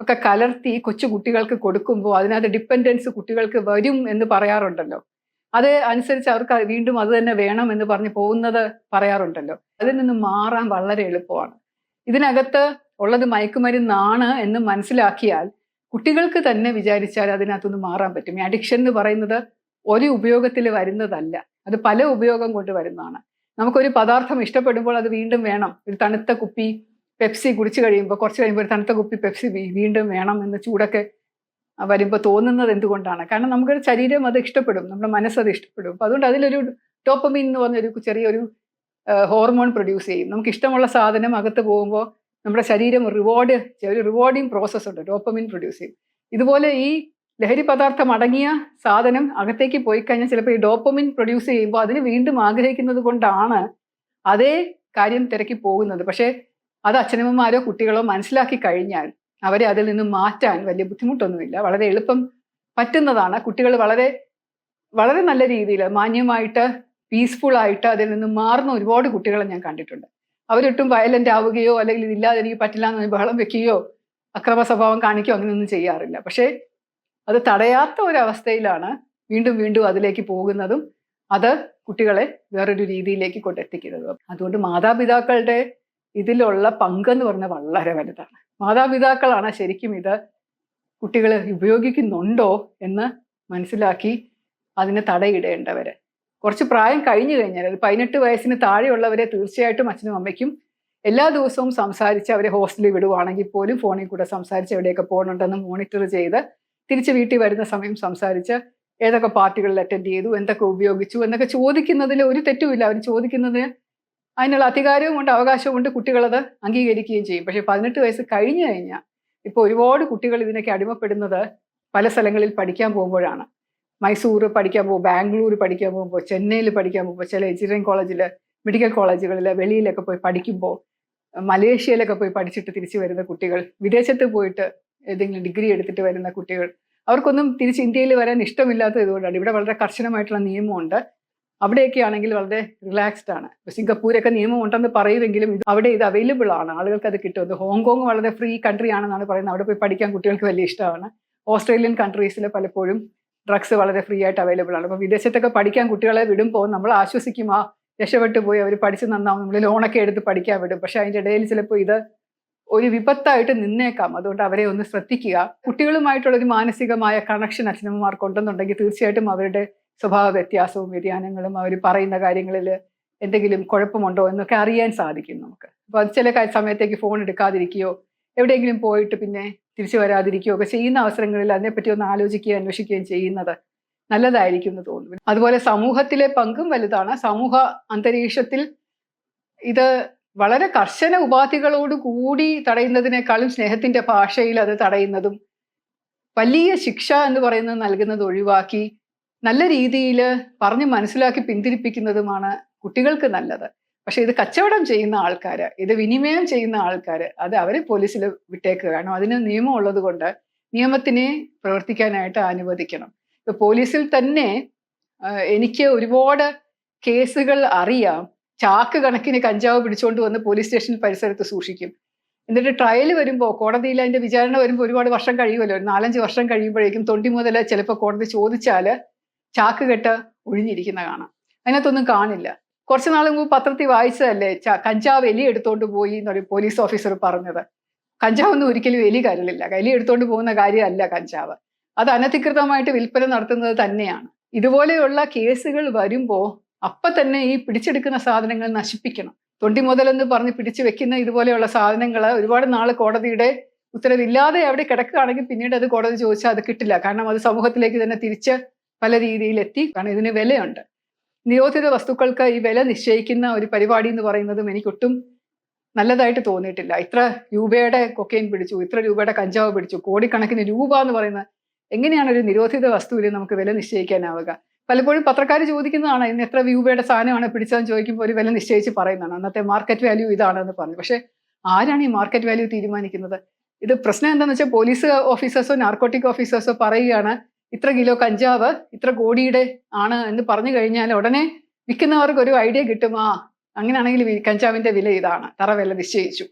ഒക്കെ കലർത്തി കൊച്ചു കുട്ടികൾക്ക് കൊടുക്കുമ്പോൾ അതിനകത്ത് ഡിപ്പെൻഡൻസ് കുട്ടികൾക്ക് വരും എന്ന് പറയാറുണ്ടല്ലോ. അത് അനുസരിച്ച് അവർക്ക് വീണ്ടും അത് തന്നെ വേണം എന്ന് പറഞ്ഞ് പോകുന്നത് പറയാറുണ്ടല്ലോ. അതിൽ നിന്ന് മാറാൻ വളരെ എളുപ്പമാണ്. ഇതിനകത്ത് ഉള്ളത് മയക്കുമരുന്നാണ് എന്ന് മനസ്സിലാക്കിയാൽ കുട്ടികൾക്ക് തന്നെ വിചാരിച്ചാൽ അതിനകത്തുനിന്ന് മാറാൻ പറ്റും. ഈ അഡിക്ഷൻ എന്ന് പറയുന്നത് ഒരു ഉപയോഗത്തിൽ വരുന്നതല്ല. അത് പല ഉപയോഗം കൊണ്ട് വരുന്നതാണ്. നമുക്കൊരു പദാർത്ഥം ഇഷ്ടപ്പെടുമ്പോൾ അത് വീണ്ടും വേണം. ഒരു തണുത്ത കുപ്പി പെപ്സി കുടിച്ചു കഴിയുമ്പോൾ കുറച്ച് കഴിയുമ്പോൾ ഒരു തണുത്ത കുപ്പി പെപ്സി വീണ്ടും വേണം എന്ന് ചൂടൊക്കെ വരുമ്പോൾ തോന്നുന്നത് എന്തുകൊണ്ടാണ്? കാരണം നമുക്കൊരു ശരീരം അത് ഇഷ്ടപ്പെടും നമ്മുടെ മനസ്സ് അത് ഇഷ്ടപ്പെടും. അപ്പം അതുകൊണ്ട് അതിലൊരു ടോപ്പമീൻ എന്ന് പറഞ്ഞൊരു ചെറിയൊരു ഹോർമോൺ പ്രൊഡ്യൂസ് ചെയ്യും. നമുക്ക് ഇഷ്ടമുള്ള സാധനം അകത്ത് പോകുമ്പോൾ നമ്മുടെ ശരീരം റിവാർഡ് ഒരു റിവാർഡിങ് പ്രോസസ്സ് ഉണ്ട് ഡോപ്പമിൻ പ്രൊഡ്യൂസ് ചെയ്യും. ഇതുപോലെ ഈ ലഹരി പദാർത്ഥം അടങ്ങിയ സാധനം അകത്തേക്ക് പോയി കഴിഞ്ഞാൽ ചിലപ്പോൾ ഈ ഡോപ്പമിൻ പ്രൊഡ്യൂസ് ചെയ്യുമ്പോൾ അതിന് വീണ്ടും ആഗ്രഹിക്കുന്നത് കൊണ്ടാണ് അതേ കാര്യം തിരക്കി പോകുന്നത്. പക്ഷേ അത് അച്ഛനമ്മമാരോ കുട്ടികളോ മനസ്സിലാക്കി കഴിഞ്ഞാൽ അവരെ അതിൽ നിന്ന് മാറ്റാൻ വലിയ ബുദ്ധിമുട്ടൊന്നുമില്ല. വളരെ എളുപ്പം പറ്റുന്നതാണ്. കുട്ടികൾ വളരെ വളരെ നല്ല രീതിയിൽ മാന്യമായിട്ട് പീസ്ഫുൾ ആയിട്ട് അതിൽ നിന്ന് മാറുന്ന ഒരുപാട് കുട്ടികളെ ഞാൻ കണ്ടിട്ടുണ്ട്. അവരൊട്ടും വയലന്റ് ആവുകയോ അല്ലെങ്കിൽ ഇതില്ലാതെ എനിക്ക് പറ്റില്ല എന്ന് ബഹളം വെക്കുകയോ അക്രമ സ്വഭാവം കാണിക്കുകയോ അങ്ങനെയൊന്നും ചെയ്യാറില്ല. പക്ഷേ അത് തടയാത്ത ഒരവസ്ഥയിലാണ് വീണ്ടും വീണ്ടും അതിലേക്ക് പോകുന്നതും അത് കുട്ടികളെ വേറൊരു രീതിയിലേക്ക് കൊണ്ടെത്തിക്കുന്നതും. അതുകൊണ്ട് മാതാപിതാക്കളുടെ ഇതിലുള്ള പങ്കെന്ന് പറഞ്ഞാൽ വളരെ വലുതാണ്. മാതാപിതാക്കളാണ് ശരിക്കും ഇത് കുട്ടികൾ ഉപയോഗിക്കുന്നുണ്ടോ എന്ന് മനസ്സിലാക്കി അതിനെ തടയിടേണ്ടവർ കുറച്ച് പ്രായം കഴിഞ്ഞു കഴിഞ്ഞാൽ അത് പതിനെട്ട് വയസ്സിന് താഴെയുള്ളവരെ തീർച്ചയായിട്ടും അച്ഛനും അമ്മയ്ക്കും എല്ലാ ദിവസവും സംസാരിച്ച് അവരെ ഹോസ്റ്റലിൽ വിടുവാണെങ്കിൽ പോലും ഫോണിൽ കൂടെ സംസാരിച്ച് എവിടെയൊക്കെ പോകുന്നുണ്ടെന്ന് മോണിറ്റർ ചെയ്ത് തിരിച്ച് വീട്ടിൽ വരുന്ന സമയം സംസാരിച്ച് ഏതൊക്കെ പാർട്ടികളിൽ അറ്റൻഡ് ചെയ്തു എന്തൊക്കെ ഉപയോഗിച്ചു എന്നൊക്കെ ചോദിക്കുന്നതിൽ ഒരു തെറ്റുമില്ല. അവർ ചോദിക്കുന്നതിന് അതിനുള്ള അധികാരവും ഉണ്ട് അവകാശവും ഉണ്ട് കുട്ടികളത് അംഗീകരിക്കുകയും ചെയ്യും. പക്ഷേ പതിനെട്ട് വയസ്സ് കഴിഞ്ഞു കഴിഞ്ഞാൽ ഇപ്പോൾ ഒരുപാട് കുട്ടികൾ ഇതിനൊക്കെ അടിമപ്പെടുന്നത് പല സ്ഥലങ്ങളിൽ പഠിക്കാൻ പോകുമ്പോഴാണ്. മൈസൂർ പഠിക്കാൻ പോകും ബാംഗ്ലൂർ പഠിക്കാൻ പോകുമ്പോൾ ചെന്നൈയിൽ പഠിക്കാൻ പോകുമ്പോൾ ചില എഞ്ചിനീയറിംഗ് കോളേജിൽ മെഡിക്കൽ കോളേജുകളിൽ വെളിയിലൊക്കെ പോയി പഠിക്കുമ്പോൾ മലേഷ്യയിലൊക്കെ പോയി പഠിച്ചിട്ട് തിരിച്ചു വരുന്ന കുട്ടികൾ വിദേശത്ത് പോയിട്ട് ഏതെങ്കിലും ഡിഗ്രി എടുത്തിട്ട് വരുന്ന കുട്ടികൾ അവർക്കൊന്നും തിരിച്ച് ഇന്ത്യയിൽ വരാൻ ഇഷ്ടമില്ലാത്തത് ഇതുകൊണ്ടാണ്. ഇവിടെ വളരെ കർശനമായിട്ടുള്ള നിയമമുണ്ട്. അവിടെയൊക്കെ ആണെങ്കിൽ വളരെ റിലാക്സ്ഡ് ആണ്. സിംഗപ്പൂരൊക്കെ നിയമം ഉണ്ടെന്ന് പറയുമെങ്കിലും ഇത് അവിടെ ഇത് അവൈലബിൾ ആണ്. ആളുകൾക്ക് അത് കിട്ടുന്നത് ഹോങ്കോങ് വളരെ ഫ്രീ കൺട്രി ആണെന്നാണ് പറയുന്നത്. അവിടെ പോയി പഠിക്കാൻ കുട്ടികൾക്ക് വലിയ ഇഷ്ടമാണ്. ഓസ്ട്രേലിയൻ കൺട്രീസിൽ പലപ്പോഴും ഡ്രഗ്സ് വളരെ ഫ്രീ ആയിട്ട് അവൈലബിൾ ആണ്. അപ്പോൾ വിദേശത്തൊക്കെ പഠിക്കാൻ കുട്ടികളെ വിടുമ്പോൾ നമ്മൾ ആശ്വസിക്കും. ആ രക്ഷപ്പെട്ടു പോയി അവർ പഠിച്ച് നന്നാവും. നമ്മൾ ലോണൊക്കെ എടുത്ത് പഠിക്കാൻ വിടും. പക്ഷെ അതിന്റെ ഇടയിൽ ചിലപ്പോൾ ഇത് ഒരു വിപത്തായിട്ട് നിന്നേക്കാം. അതുകൊണ്ട് അവരെ ഒന്ന് ശ്രദ്ധിക്കുക. കുട്ടികളുമായിട്ടുള്ള ഒരു മാനസികമായ കണക്ഷൻ അച്ഛനമ്മമാർക്ക് ഉണ്ടെന്നുണ്ടെങ്കിൽ തീർച്ചയായിട്ടും അവരുടെ സ്വഭാവ വ്യത്യാസവും വ്യതിയാനങ്ങളും അവർ പറയുന്ന കാര്യങ്ങളിൽ എന്തെങ്കിലും കുഴപ്പമുണ്ടോ എന്നൊക്കെ അറിയാൻ സാധിക്കും നമുക്ക്. അപ്പോൾ അത് ചില സമയത്തേക്ക് ഫോൺ എടുക്കാതിരിക്കുകയോ എവിടെയെങ്കിലും പോയിട്ട് പിന്നെ തിരിച്ചു വരാതിരിക്കുകയോ ഒക്കെ ചെയ്യുന്ന അവസരങ്ങളിൽ അതിനെപ്പറ്റി ഒന്ന് ആലോചിക്കുകയും അന്വേഷിക്കുകയും ചെയ്യുന്നത് നല്ലതായിരിക്കും എന്ന് തോന്നുന്നു. അതുപോലെ സമൂഹത്തിലെ പങ്കും വലുതാണ്. സമൂഹ അന്തരീക്ഷത്തിൽ ഇത് വളരെ കർശന ഉപാധികളോട് കൂടി തടയുന്നതിനേക്കാളും സ്നേഹത്തിന്റെ ഭാഷയിൽ അത് തടയുന്നതും വലിയ ശിക്ഷ എന്ന് പറയുന്നത് നൽകുന്നത് ഒഴിവാക്കി നല്ല രീതിയിൽ പറഞ്ഞ് മനസ്സിലാക്കി പിന്തിരിപ്പിക്കുന്നതുമാണ് കുട്ടികൾക്ക് നല്ലത്. പക്ഷെ ഇത് കച്ചവടം ചെയ്യുന്ന ആൾക്കാർ ഇത് വിനിമയം ചെയ്യുന്ന ആൾക്കാർ അത് അവരെ പോലീസിൽ വിട്ടേക്കുക കാരണം അതിന് നിയമം ഉള്ളത് കൊണ്ട് നിയമത്തിനെ പ്രവർത്തിക്കാനായിട്ട് അനുവദിക്കണം. ഇപ്പൊ പോലീസിൽ തന്നെ എനിക്ക് ഒരുപാട് കേസുകൾ അറിയാം. ചാക്ക് കണക്കിന് കഞ്ചാവ് പിടിച്ചുകൊണ്ട് വന്ന് പോലീസ് സ്റ്റേഷൻ പരിസരത്ത് സൂക്ഷിക്കും. എന്നിട്ട് ട്രയൽ വരുമ്പോൾ കോടതിയിൽ അതിന്റെ വിചാരണ വരുമ്പോൾ ഒരുപാട് വർഷം കഴിയുമല്ലോ? നാലഞ്ച് വർഷം കഴിയുമ്പോഴേക്കും തൊണ്ടി മുതൽ ചിലപ്പോൾ കോടതി ചോദിച്ചാൽ ചാക്ക് കെട്ട് ഒഴിഞ്ഞിരിക്കുന്ന കാണാം. അതിനകത്തൊന്നും കാണില്ല. കുറച്ച് നാൾ മുമ്പ് പത്രത്തിൽ വായിച്ചതല്ലേ കഞ്ചാവ് എലി എടുത്തോണ്ട് പോയി എന്ന് എന്നൊരു പോലീസ് ഓഫീസർ പറഞ്ഞത്. കഞ്ചാവ് ഒന്നും ഒരിക്കലും എലി കരലില്ല എലി എടുത്തോണ്ട് പോകുന്ന കാര്യമല്ല കഞ്ചാവ്. അത് അനധികൃതമായിട്ട് വിൽപ്പന നടത്തുന്നത് തന്നെയാണ്. ഇതുപോലെയുള്ള കേസുകൾ വരുമ്പോൾ അപ്പൊ തന്നെ ഈ പിടിച്ചെടുക്കുന്ന സാധനങ്ങൾ നശിപ്പിക്കണം. തൊണ്ടി മുതലെന്ന് പറഞ്ഞ് പിടിച്ചു വെക്കുന്ന ഇതുപോലെയുള്ള സാധനങ്ങൾ ഒരുപാട് നാൾ കോടതിയുടെ ഉത്തരവില്ലാതെ അവിടെ കിടക്കുകയാണെങ്കിൽ പിന്നീട് അത് കോടതി ചോദിച്ചാൽ അത് കിട്ടില്ല. കാരണം അത് സമൂഹത്തിലേക്ക് തന്നെ തിരിച്ച് പല രീതിയിൽ എത്തി കാരണം ഇതിന് വിലയുണ്ട്. നിരോധിത വസ്തുക്കൾക്ക് ഈ വില നിശ്ചയിക്കുന്ന ഒരു പരിപാടി എന്ന് പറയുന്നതും എനിക്കൊട്ടും നല്ലതായിട്ട് തോന്നിയിട്ടില്ല. ഇത്ര രൂപയുടെ കൊക്കൈൻ പിടിച്ചു ഇത്ര രൂപയുടെ കഞ്ചാവ് പിടിച്ചു കോടിക്കണക്കിന് രൂപ എന്ന് പറയുന്ന എങ്ങനെയാണ് ഒരു നിരോധിത വസ്തുവിൽ നമുക്ക് വില നിശ്ചയിക്കാനാവുക? പലപ്പോഴും പത്രക്കാർ ചോദിക്കുന്നതാണ് ഇന്ന് എത്ര രൂപയുടെ സാധനമാണ് പിടിച്ചതെന്ന്? ചോദിക്കുമ്പോൾ ഒരു വില നിശ്ചയിച്ച് പറയുന്നതാണ്. അന്നത്തെ മാർക്കറ്റ് വാല്യൂ ഇതാണെന്ന് പറഞ്ഞു. പക്ഷേ ആരാണ് ഈ മാർക്കറ്റ് വാല്യൂ തീരുമാനിക്കുന്നത്? ഇത് പ്രശ്നം എന്താണെന്ന് വെച്ചാൽ പോലീസ് ഓഫീസേഴ്സോ നാർക്കോട്ടിക് ഓഫീസേഴ്സോ പറയുകയാണ് ഇത്ര കിലോ കഞ്ചാവ് ഇത്ര കോടിയുടെ ആണ് എന്ന് പറഞ്ഞു കഴിഞ്ഞാൽ ഉടനെ വിൽക്കുന്നവർക്ക് ഒരു ഐഡിയ കിട്ടും. ആ അങ്ങനെയാണെങ്കിൽ കഞ്ചാവിന്റെ വില ഇതാണ്. തറ വില നിശ്ചയിച്ചു.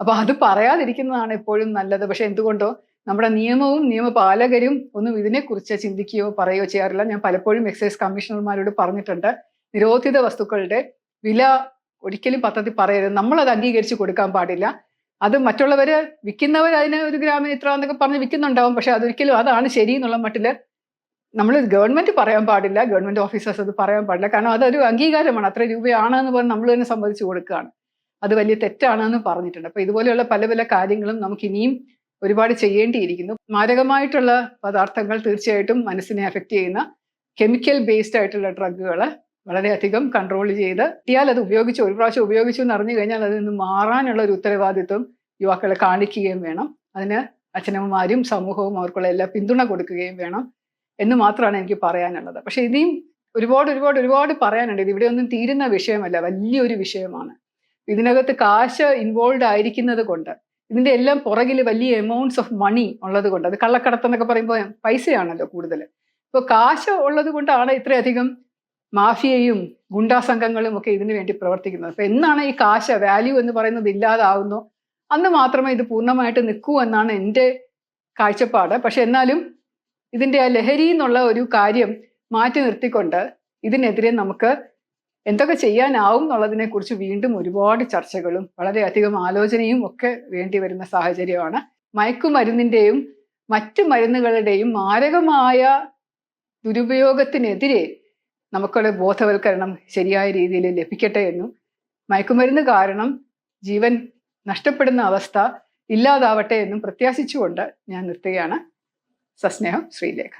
അപ്പൊ അത് പറയാതിരിക്കുന്നതാണ് എപ്പോഴും നല്ലത്. പക്ഷെ എന്തുകൊണ്ടോ നമ്മുടെ നിയമവും നിയമപാലകരും ഒന്നും ഇതിനെക്കുറിച്ച് ചിന്തിക്കുകയോ പറയുകയോ ചെയ്യാറില്ല. ഞാൻ പലപ്പോഴും എക്സൈസ് കമ്മീഷണർമാരോട് പറഞ്ഞിട്ടുണ്ട്. നിരോധിത വസ്തുക്കളുടെ വില ഒരിക്കലും പദ്ധതി പറയരുത്. നമ്മൾ അത് അംഗീകരിച്ച് കൊടുക്കാൻ പാടില്ല. അത് മറ്റുള്ളവര് വിൽക്കുന്നവർ അതിന് ഒരു ഗ്രാമിന് ഇത്ര എന്നൊക്കെ പറഞ്ഞ് വിൽക്കുന്നുണ്ടാവും. പക്ഷെ അതൊരിക്കലും അതാണ് ശരി എന്നുള്ള മട്ടിൽ നമ്മൾ ഗവൺമെന്റ് പറയാൻ പാടില്ല. ഗവൺമെന്റ് ഓഫീസേഴ്സ് അത് പറയാൻ പാടില്ല. കാരണം അതൊരു അംഗീകാരമാണ്. അത്ര രൂപയാണ് എന്ന് പറഞ്ഞ് നമ്മൾ തന്നെ സമ്മതിച്ചു കൊടുക്കുകയാണ്. അത് വലിയ തെറ്റാണെന്ന് പറഞ്ഞിട്ടുണ്ട്. അപ്പൊ ഇതുപോലെയുള്ള പല പല കാര്യങ്ങളും നമുക്ക് ഇനിയും ഒരുപാട് ചെയ്യേണ്ടിയിരിക്കുന്നു. മാരകമായിട്ടുള്ള പദാർത്ഥങ്ങൾ തീർച്ചയായിട്ടും മനസ്സിനെ അഫക്റ്റ് ചെയ്യുന്ന കെമിക്കൽ ബേസ്ഡ് ആയിട്ടുള്ള ഡ്രഗുകൾ വളരെയധികം കൺട്രോൾ ചെയ്ത് കിട്ടിയാൽ അത് ഉപയോഗിച്ചു ഒരു പ്രാവശ്യം ഉപയോഗിച്ചു എന്ന് അറിഞ്ഞു കഴിഞ്ഞാൽ അതിൽ നിന്ന് മാറാനുള്ള ഒരു ഉത്തരവാദിത്വം യുവാക്കളെ കാണിക്കുകയും വേണം. അതിന് അച്ഛനമ്മമാരും സമൂഹവും അവർക്കുള്ള എല്ലാ പിന്തുണ കൊടുക്കുകയും വേണം എന്ന് മാത്രമാണ് എനിക്ക് പറയാനുള്ളത്. പക്ഷേ ഇനിയും ഒരുപാട് ഒരുപാട് ഒരുപാട് പറയാനുണ്ട്. ഇത് ഇവിടെ ഒന്നും തീരുന്ന വിഷയമല്ല. വലിയൊരു വിഷയമാണ്. ഇതിനകത്ത് കാശ് ഇൻവോൾവ് ആയിരിക്കുന്നത് കൊണ്ട് ഇതിന്റെ എല്ലാം പുറകിൽ വലിയ എമൗണ്ട്സ് ഓഫ് മണി ഉള്ളത് കൊണ്ട് അത് കള്ളക്കടത്ത് എന്നൊക്കെ പറയുമ്പോൾ പൈസയാണല്ലോ കൂടുതൽ. ഇപ്പോൾ കാശ് ഉള്ളത് കൊണ്ടാണ് ഇത്രയധികം മാഫിയയും ഗുണ്ടാ സംഘങ്ങളും ഒക്കെ ഇതിനു വേണ്ടി പ്രവർത്തിക്കുന്നത്. അപ്പൊ എന്നാണ് ഈ കാശ വാല്യൂ എന്ന് പറയുന്നത് ഇല്ലാതാവുന്നു? അന്ന് മാത്രമേ ഇത് പൂർണമായിട്ട് നിൽക്കൂ എന്നാണ് എന്റെ കാഴ്ചപ്പാട്. പക്ഷെ എന്നാലും ഇതിന്റെ ആ ലഹരി എന്നുള്ള ഒരു കാര്യം മാറ്റി നിർത്തിക്കൊണ്ട് ഇതിനെതിരെ നമുക്ക് എന്തൊക്കെ ചെയ്യാനാവും എന്നുള്ളതിനെ കുറിച്ച് വീണ്ടും ഒരുപാട് ചർച്ചകളും വളരെയധികം ആലോചനയും ഒക്കെ വേണ്ടി വരുന്ന സാഹചര്യമാണ്. മയക്കുമരുന്നിന്റെയും മറ്റു മരുന്നുകളുടെയും മാരകമായ ദുരുപയോഗത്തിനെതിരെ നമുക്കുള്ള ബോധവൽക്കരണം ശരിയായ രീതിയിൽ ലഭിക്കട്ടെ എന്നും മയക്കുമരുന്ന് കാരണം ജീവൻ നഷ്ടപ്പെടുന്ന അവസ്ഥ ഇല്ലാതാവട്ടെ എന്നും പ്രത്യാശിച്ചുകൊണ്ട് ഞാൻ നിർത്തുകയാണ്. സസ്നേഹം ശ്രീലേഖ.